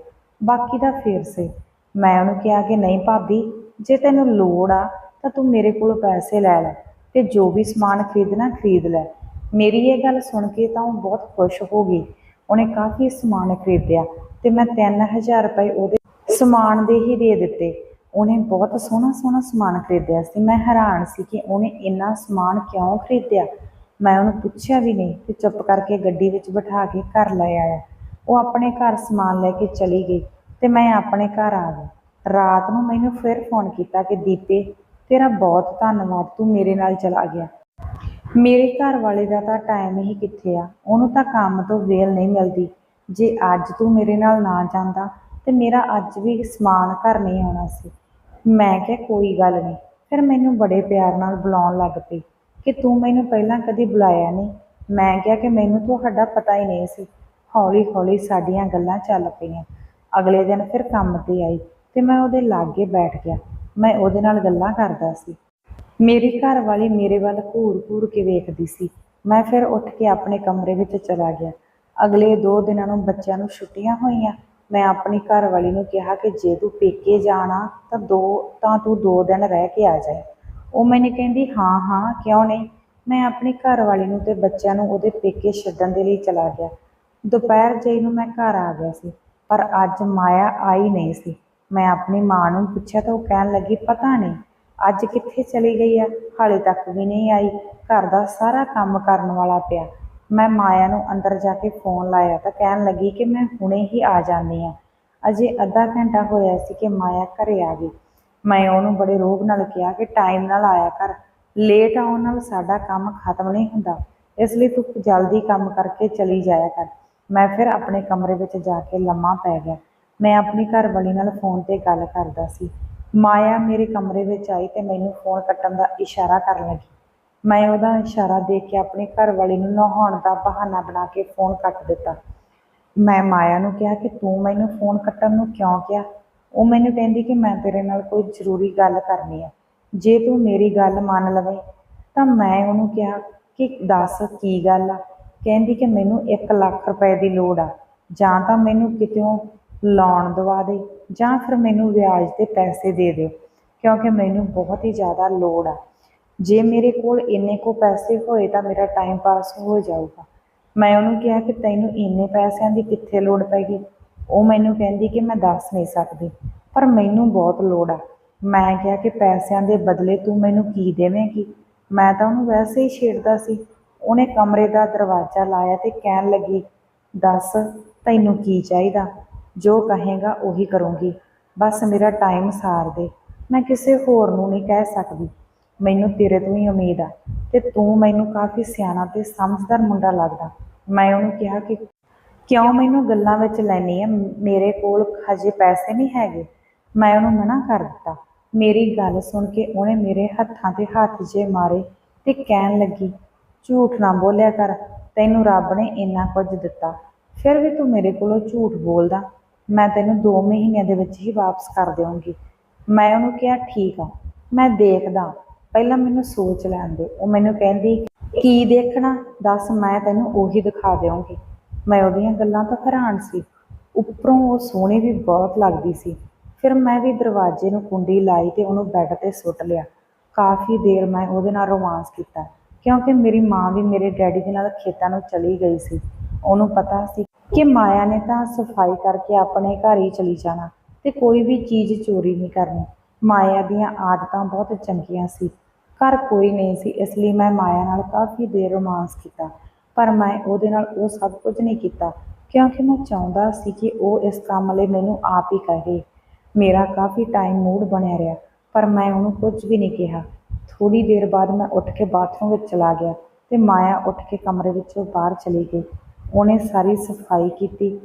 ਬਾਕੀ ਦਾ ਫੇਰ ਸੇ। ਮੈਂ ਉਹਨੂੰ ਕਿਹਾ ਕਿ ਨਹੀਂ ਭਾਬੀ, ਜੇ ਤੈਨੂੰ ਲੋੜ ਆ, ਤਾਂ ਤੂੰ ਮੇਰੇ ਕੋਲੋਂ ਪੈਸੇ ਲੈ ਲੈ ਤੇ ਜੋ ਵੀ ਸਮਾਨ ਖਰੀਦਣਾ, ਖਰੀਦ ਲੈ। ਮੇਰੀ ਇਹ ਗੱਲ ਸੁਣ ਕੇ ਤਾਂ ਉਹ ਬਹੁਤ ਖੁਸ਼ ਹੋ ਗਈ। ਉਹਨੇ ਕਾਫੀ ਸਮਾਨ ਖਰੀਦਿਆ ਤੇ ਮੈਂ 3000 ਰੁਪਏ ਉਹਦੇ ਸਮਾਨ ਦੇ ਹੀ ਦੇ ਦਿੱਤੇ। ਉਹਨੇ ਬਹੁਤ ਸੋਹਣਾ ਸੋਹਣਾ ਸਮਾਨ ਖਰੀਦਿਆ ਸੀ। ਮੈਂ ਹੈਰਾਨ ਸੀ ਕਿ ਉਹਨੇ ਇੰਨਾ ਸਮਾਨ ਕਿਉਂ ਖਰੀਦਿਆ? ਮੈਂ ਉਹਨੂੰ ਪੁੱਛਿਆ ਵੀ ਨਹੀਂ ਤੇ ਚੁੱਪ ਕਰਕੇ ਗੱਡੀ ਵਿੱਚ ਬਿਠਾ ਕੇ ਘਰ ਲੈ ਆਇਆ। ਉਹ ਆਪਣੇ ਘਰ ਸਮਾਨ ਲੈ ਕੇ ਚਲੀ ਗਈ ਤੇ ਮੈਂ ਆਪਣੇ ਘਰ ਆ ਗਈ। ਰਾਤ ਨੂੰ ਮੈਨੂੰ ਫਿਰ ਫੋਨ ਕੀਤਾ ਕਿ ਦੀਪੇ, ਤੇਰਾ ਬਹੁਤ ਧੰਨਵਾਦ, ਤੂੰ ਮੇਰੇ ਨਾਲ ਚਲਾ ਗਿਆ। ਮੇਰੇ ਘਰ ਵਾਲੇ ਦਾ ਤਾਂ ਟਾਈਮ ਹੀ ਕਿੱਥੇ ਆ? ਉਹਨੂੰ ਤਾਂ ਕੰਮ ਤੋਂ ਵੇਲ ਨਹੀਂ ਮਿਲਦੀ। ਜੇ ਅੱਜ ਤੂੰ ਮੇਰੇ ਨਾਲ ਨਾ ਜਾਂਦਾ ਤੇ ਮੇਰਾ ਅੱਜ ਵੀ ਸਮਾਨ ਘਰ ਨਹੀਂ ਆਉਣਾ ਸੀ। ਮੈਂ ਕਿਹਾ, ਕੋਈ ਗੱਲ ਨਹੀਂ। ਫਿਰ ਮੈਨੂੰ ਬੜੇ ਪਿਆਰ ਨਾਲ ਬੁਲਾਉਣ ਲੱਗ ਪਈ। ਕਿ ਤੂੰ ਮੈਨੂੰ ਪਹਿਲਾਂ ਕਦੀ ਬੁਲਾਇਆ ਨਹੀਂ। ਮੈਂ ਕਿਹਾ ਕਿ ਮੈਨੂੰ ਤੁਹਾਡਾ ਪਤਾ ਹੀ ਨਹੀਂ ਸੀ। ਹੌਲੀ ਹੌਲੀ ਸਾਡੀਆਂ ਗੱਲਾਂ ਚੱਲ ਪਈਆਂ। ਅਗਲੇ ਦਿਨ ਫਿਰ ਕੰਮ ਤੇ ਆਈ ਤੇ ਮੈਂ ਉਹਦੇ ਲਾਗੇ ਬੈਠ ਗਿਆ। ਮੈਂ ਉਹਦੇ ਨਾਲ ਗੱਲਾਂ ਕਰਦਾ ਸੀ। ਮੇਰੀ ਘਰ ਵਾਲੀ ਮੇਰੇ ਵੱਲ ਘੂਰ-ਘੂਰ ਕੇ ਵੇਖਦੀ ਸੀ। ਮੈਂ ਫਿਰ ਉੱਠ ਕੇ ਆਪਣੇ ਕਮਰੇ ਵਿੱਚ ਚਲਾ ਗਿਆ। ਅਗਲੇ ਦੋ ਦਿਨਾਂ ਨੂੰ ਬੱਚਿਆਂ ਨੂੰ ਛੁੱਟੀਆਂ ਹੋਈਆਂ। ਮੈਂ ਆਪਣੀ ਘਰ ਵਾਲੀ ਨੂੰ ਕਿਹਾ ਕਿ ਜੇ ਤੂੰ ਪੇਕੇ ਜਾਣਾ ਤਾਂ ਦੋ ਤਾਂ ਤੂੰ ਦੋ ਦਿਨ ਰਹਿ ਕੇ ਆ ਜਾਏ। ਉਹ ਮੈਨੂੰ ਕਹਿੰਦੀ, ਹਾਂ ਹਾਂ, ਕਿਉਂ ਨਹੀਂ? ਮੈਂ ਆਪਣੀ ਘਰ ਵਾਲੀ ਨੂੰ ਤੇ ਬੱਚਿਆਂ ਨੂੰ ਉਹਦੇ ਪੇਕੇ ਛੱਡਣ ਦੇ ਲਈ ਚਲਾ ਗਿਆ। ਦੁਪਹਿਰ ਜਿਹੇ ਨੂੰ ਮੈਂ ਘਰ ਆ ਗਿਆ ਸੀ, ਪਰ ਅੱਜ ਮਾਇਆ ਆਈ ਨਹੀਂ ਸੀ। ਮੈਂ ਆਪਣੀ ਮਾਂ ਨੂੰ ਪੁੱਛਿਆ ਤਾਂ ਉਹ ਕਹਿਣ ਲੱਗੀ, ਪਤਾ ਨਹੀਂ, ਅੱਜ ਕਿੱਥੇ ਚਲੀ ਗਈ ਆ? ਹਾਲੇ ਤੱਕ ਵੀ ਨਹੀਂ ਆਈ। ਘਰ ਦਾ ਸਾਰਾ ਕੰਮ ਕਰਨ ਵਾਲਾ ਪਿਆ। ਮੈਂ ਮਾਇਆ ਨੂੰ ਅੰਦਰ ਜਾ ਕੇ ਫੋਨ ਲਾਇਆ ਤਾਂ ਕਹਿਣ ਲੱਗੀ ਕਿ ਮੈਂ ਹੁਣੇ ਹੀ ਆ ਜਾਂਦੀ ਆ ਅਜੇ ਅੱਧਾ ਘੰਟਾ ਹੋਇਆ ਸੀ ਕਿ ਮਾਇਆ ਘਰੇ ਆ ਗਈ। ਮੈਂ ਉਹਨੂੰ ਬੜੇ ਰੋਗ ਨਾਲ ਕਿਹਾ ਕਿ ਟਾਈਮ ਨਾਲ ਆਇਆ ਕਰ। ਲੇਟ ਆਉਣ ਨਾਲ ਸਾਡਾ ਕੰਮ ਖਤਮ ਨਹੀਂ ਹੁੰਦਾ। ਇਸ ਲਈ ਤੂੰ ਜਲਦੀ ਕੰਮ ਕਰਕੇ ਚਲੀ ਜਾਇਆ ਕਰ। ਮੈਂ ਫਿਰ ਆਪਣੇ ਕਮਰੇ ਵਿੱਚ ਜਾ ਕੇ ਲੰਮਾ ਪੈ ਗਿਆ। ਮੈਂ ਆਪਣੀ ਘਰ ਵਾਲੀ ਨਾਲ ਫੋਨ ਤੇ ਗੱਲ ਕਰਦਾ ਸੀ। ਮਾਇਆ ਮੇਰੇ ਕਮਰੇ ਵਿੱਚ ਆਈ ਤੇ ਮੈਨੂੰ ਫੋਨ ਕੱਟਣ ਦਾ ਇਸ਼ਾਰਾ ਕਰਨ ਲੱਗੀ। ਮੈਂ ਉਹਦਾ ਇਸ਼ਾਰਾ ਦੇ ਕੇ ਆਪਣੇ ਘਰ ਵਾਲੀ ਨੂੰ ਨਹਾਉਣ ਦਾ ਬਹਾਨਾ ਬਣਾ ਕੇ ਫੋਨ ਕੱਟ ਦਿੱਤਾ। ਮੈਂ ਮਾਇਆ ਨੂੰ ਕਿਹਾ ਕਿ ਤੂੰ ਮੈਨੂੰ ਫੋਨ ਕੱਟਣ ਨੂੰ ਕਿਉਂ ਕਿਹਾ? ਉਹ ਮੈਨੂੰ ਕਹਿੰਦੀ ਕਿ ਮੈਂ ਤੇਰੇ ਨਾਲ ਕੋਈ ਜ਼ਰੂਰੀ ਗੱਲ ਕਰਨੀ ਹੈ ਜੇ ਤੂੰ ਮੇਰੀ ਗੱਲ ਮੰਨ ਲਵੇਂ, ਤਾਂ ਮੈਂ ਉਹਨੂੰ ਕਿਹਾ ਕਿ ਦੱਸ ਕੀ ਗੱਲ ਆ। ਕਹਿੰਦੀ ਕਿ ਮੈਨੂੰ 1 ਲੱਖ ਰੁਪਏ ਦੀ ਲੋੜ ਆ। ਜਾਂ ਤਾਂ ਮੈਨੂੰ ਕਿਤਿਓਂ ਲੋਨ ਦਵਾ ਦੇ, ਜਾਂ ਫਿਰ ਮੈਨੂੰ ਵਿਆਜ ਤੇ ਪੈਸੇ ਦੇ ਦਿਓ, ਕਿਉਂਕਿ ਮੈਨੂੰ ਬਹੁਤ ਹੀ ਜ਼ਿਆਦਾ ਲੋੜ ਆ। ਜੇ ਮੇਰੇ ਕੋਲ ਇੰਨੇ ਕੋ ਪੈਸੇ ਹੋਏ ਤਾਂ ਮੇਰਾ ਟਾਈਮ ਪਾਸ ਹੋ ਜਾਊਗਾ। ਮੈਂ ਉਹਨੂੰ ਕਿਹਾ ਕਿ ਤੈਨੂੰ ਇੰਨੇ ਪੈਸਿਆਂ ਦੀ ਕਿੱਥੇ ਲੋੜ ਪੈਗੀ ਉਹ ਮੈਨੂੰ ਕਹਿੰਦੀ ਕਿ ਮੈਂ ਦੱਸ ਨਹੀਂ ਸਕਦੀ, ਪਰ ਮੈਨੂੰ ਬਹੁਤ ਲੋੜ ਆ। ਮੈਂ ਕਿਹਾ ਕਿ ਪੈਸਿਆਂ ਦੇ ਬਦਲੇ ਤੂੰ ਮੈਨੂੰ ਕੀ ਦੇਵੇਂਗੀ? ਮੈਂ ਤਾਂ ਉਹਨੂੰ ਵੈਸੇ ਹੀ ਛੇੜਦਾ ਸੀ। ਉਹਨੇ ਕਮਰੇ ਦਾ ਦਰਵਾਜ਼ਾ ਲਾਇਆ ਤੇ ਕਹਿਣ ਲੱਗੀ, ਦੱਸ, ਤੈਨੂੰ ਕੀ ਚਾਹੀਦਾ? ਜੋ ਕਹੇਗਾ ਉਹੀ ਕਰੂੰਗੀ। ਬਸ ਮੇਰਾ ਟਾਈਮ ਸਾਰ ਦੇ। ਮੈਂ ਕਿਸੇ ਹੋਰ ਨੂੰ ਨਹੀਂ ਕਹਿ ਸਕਦੀ। ਮੈਨੂੰ ਤੇਰੇ ਤੋਂ ਹੀ ਉਮੀਦ ਆ ਤੇ ਤੂੰ ਮੈਨੂੰ ਕਾਫੀ ਸਿਆਣਾ ਤੇ ਸਮਝਦਾਰ ਮੁੰਡਾ ਲੱਗਦਾ। ਮੈਂ ਉਹਨੂੰ ਕਿਹਾ ਕਿ ਕਿਉਂ ਮੈਨੂੰ ਗੱਲਾਂ ਵਿੱਚ ਲੈਣੀ ਆ ਮੇਰੇ ਕੋਲ ਹਜੇ ਪੈਸੇ ਨਹੀਂ ਹੈਗੇ। ਮੈਂ ਉਹਨੂੰ ਮਨਾ ਕਰ ਦਿੱਤਾ। ਮੇਰੀ ਗੱਲ ਸੁਣ ਕੇ ਉਹਨੇ ਮੇਰੇ ਹੱਥਾਂ ਤੇ ਹੱਥ ਜੇ ਮਾਰੇ ਤੇ ਕਹਿਣ ਲੱਗੀ, ਝੂਠ ਨਾ ਬੋਲਿਆ ਕਰ। ਤੈਨੂੰ ਰੱਬ ਨੇ ਇੰਨਾ ਕੁਝ ਦਿੱਤਾ। ਫਿਰ ਵੀ ਤੂੰ ਮੇਰੇ ਕੋਲੋਂ ਝੂਠ ਬੋਲਦਾ। ਮੈਂ ਤੈਨੂੰ 2 ਮਹੀਨਿਆਂ ਦੇ ਵਿੱਚ ਹੀ ਵਾਪਸ ਕਰ ਦੇਵਾਂਗੀ। ਮੈਂ ਉਹਨੂੰ ਕਿਹਾ, ਠੀਕ ਆ। ਮੈਂ ਦੇਖਦਾ। ਪਹਿਲਾਂ ਮੈਨੂੰ ਸੋਚ ਲੈਣ ਦੇ। ਉਹ ਮੈਨੂੰ ਕਹਿੰਦੀ, ਕੀ ਦੇਖਣਾ? ਦੱਸ, ਮੈਂ ਤੈਨੂੰ ਉਹੀ ਦਿਖਾ ਦੇਵਾਂਗੀ। ਮੈਂ ਉਹਦੀਆਂ ਗੱਲਾਂ ਤੋਂ ਹੈਰਾਨ ਸੀ। ਉੱਪਰੋਂ ਉਹ ਸੋਹਣੀ ਵੀ ਬਹੁਤ ਲੱਗਦੀ ਸੀ। ਫਿਰ ਮੈਂ ਵੀ ਦਰਵਾਜ਼ੇ ਨੂੰ ਕੁੰਡੀ ਲਾਈ ਤੇ ਉਹਨੂੰ ਬੈੱਡ ਤੇ ਸੁੱਟ ਲਿਆ। ਕਾਫੀ ਦੇਰ ਮੈਂ ਉਹਦੇ ਨਾਲ ਰੋਮਾਂਸ ਕੀਤਾ, ਕਿਉਂਕਿ ਮੇਰੀ ਮਾਂ ਵੀ ਮੇਰੇ ਡੈਡੀ ਦੇ ਨਾਲ ਖੇਤਾਂ ਨੂੰ ਚਲੀ ਗਈ ਸੀ। ਉਹਨੂੰ ਪਤਾ ਸੀ ਕਿ ਮਾਇਆ ਨੇ ਤਾਂ ਸਫ਼ਾਈ ਕਰਕੇ ਆਪਣੇ ਘਰ ਹੀ ਚਲੀ ਜਾਣਾ ਤੇ ਕੋਈ ਵੀ ਚੀਜ਼ ਚੋਰੀ ਨਹੀਂ ਕਰਨੀ। ਮਾਇਆ ਦੀਆਂ ਆਦਤਾਂ ਬਹੁਤ ਚੰਗੀਆਂ ਸੀ। ਘਰ ਕੋਈ ਨਹੀਂ ਸੀ, ਇਸ ਲਈ ਮੈਂ ਮਾਇਆ ਨਾਲ ਕਾਫੀ ਦੇਰ ਰੋਮਾਂਸ ਕੀਤਾ। ਪਰ ਮੈਂ ਉਹਦੇ ਨਾਲ ਉਹ ਸਭ ਕੁਝ ਨਹੀਂ ਕੀਤਾ, ਕਿਉਂਕਿ ਮੈਂ ਚਾਹੁੰਦਾ ਸੀ ਕਿ ਉਹ ਇਸ ਕੰਮ ਲਈ ਮੈਨੂੰ ਆਪ ਹੀ ਕਹੇ। ਮੇਰਾ ਕਾਫੀ ਟਾਈਮ ਮੂਡ ਬਣਿਆ ਰਿਹਾ, ਪਰ ਮੈਂ ਉਹਨੂੰ ਕੁਝ ਵੀ ਨਹੀਂ ਕਿਹਾ। ਥੋੜੀ ਦੇਰ ਬਾਅਦ ਮੈਂ ਉੱਠ ਕੇ ਬਾਥਰੂਮ ਵਿੱਚ ਚਲਾ ਗਿਆ ਤੇ ਮਾਇਆ ਉੱਠ ਕੇ ਕਮਰੇ ਵਿੱਚੋਂ ਬਾਹਰ ਚਲੀ ਗਈ। ਉਹਨੇ ਸਾਰੀ ਸਫ਼ਾਈ ਕੀਤੀ।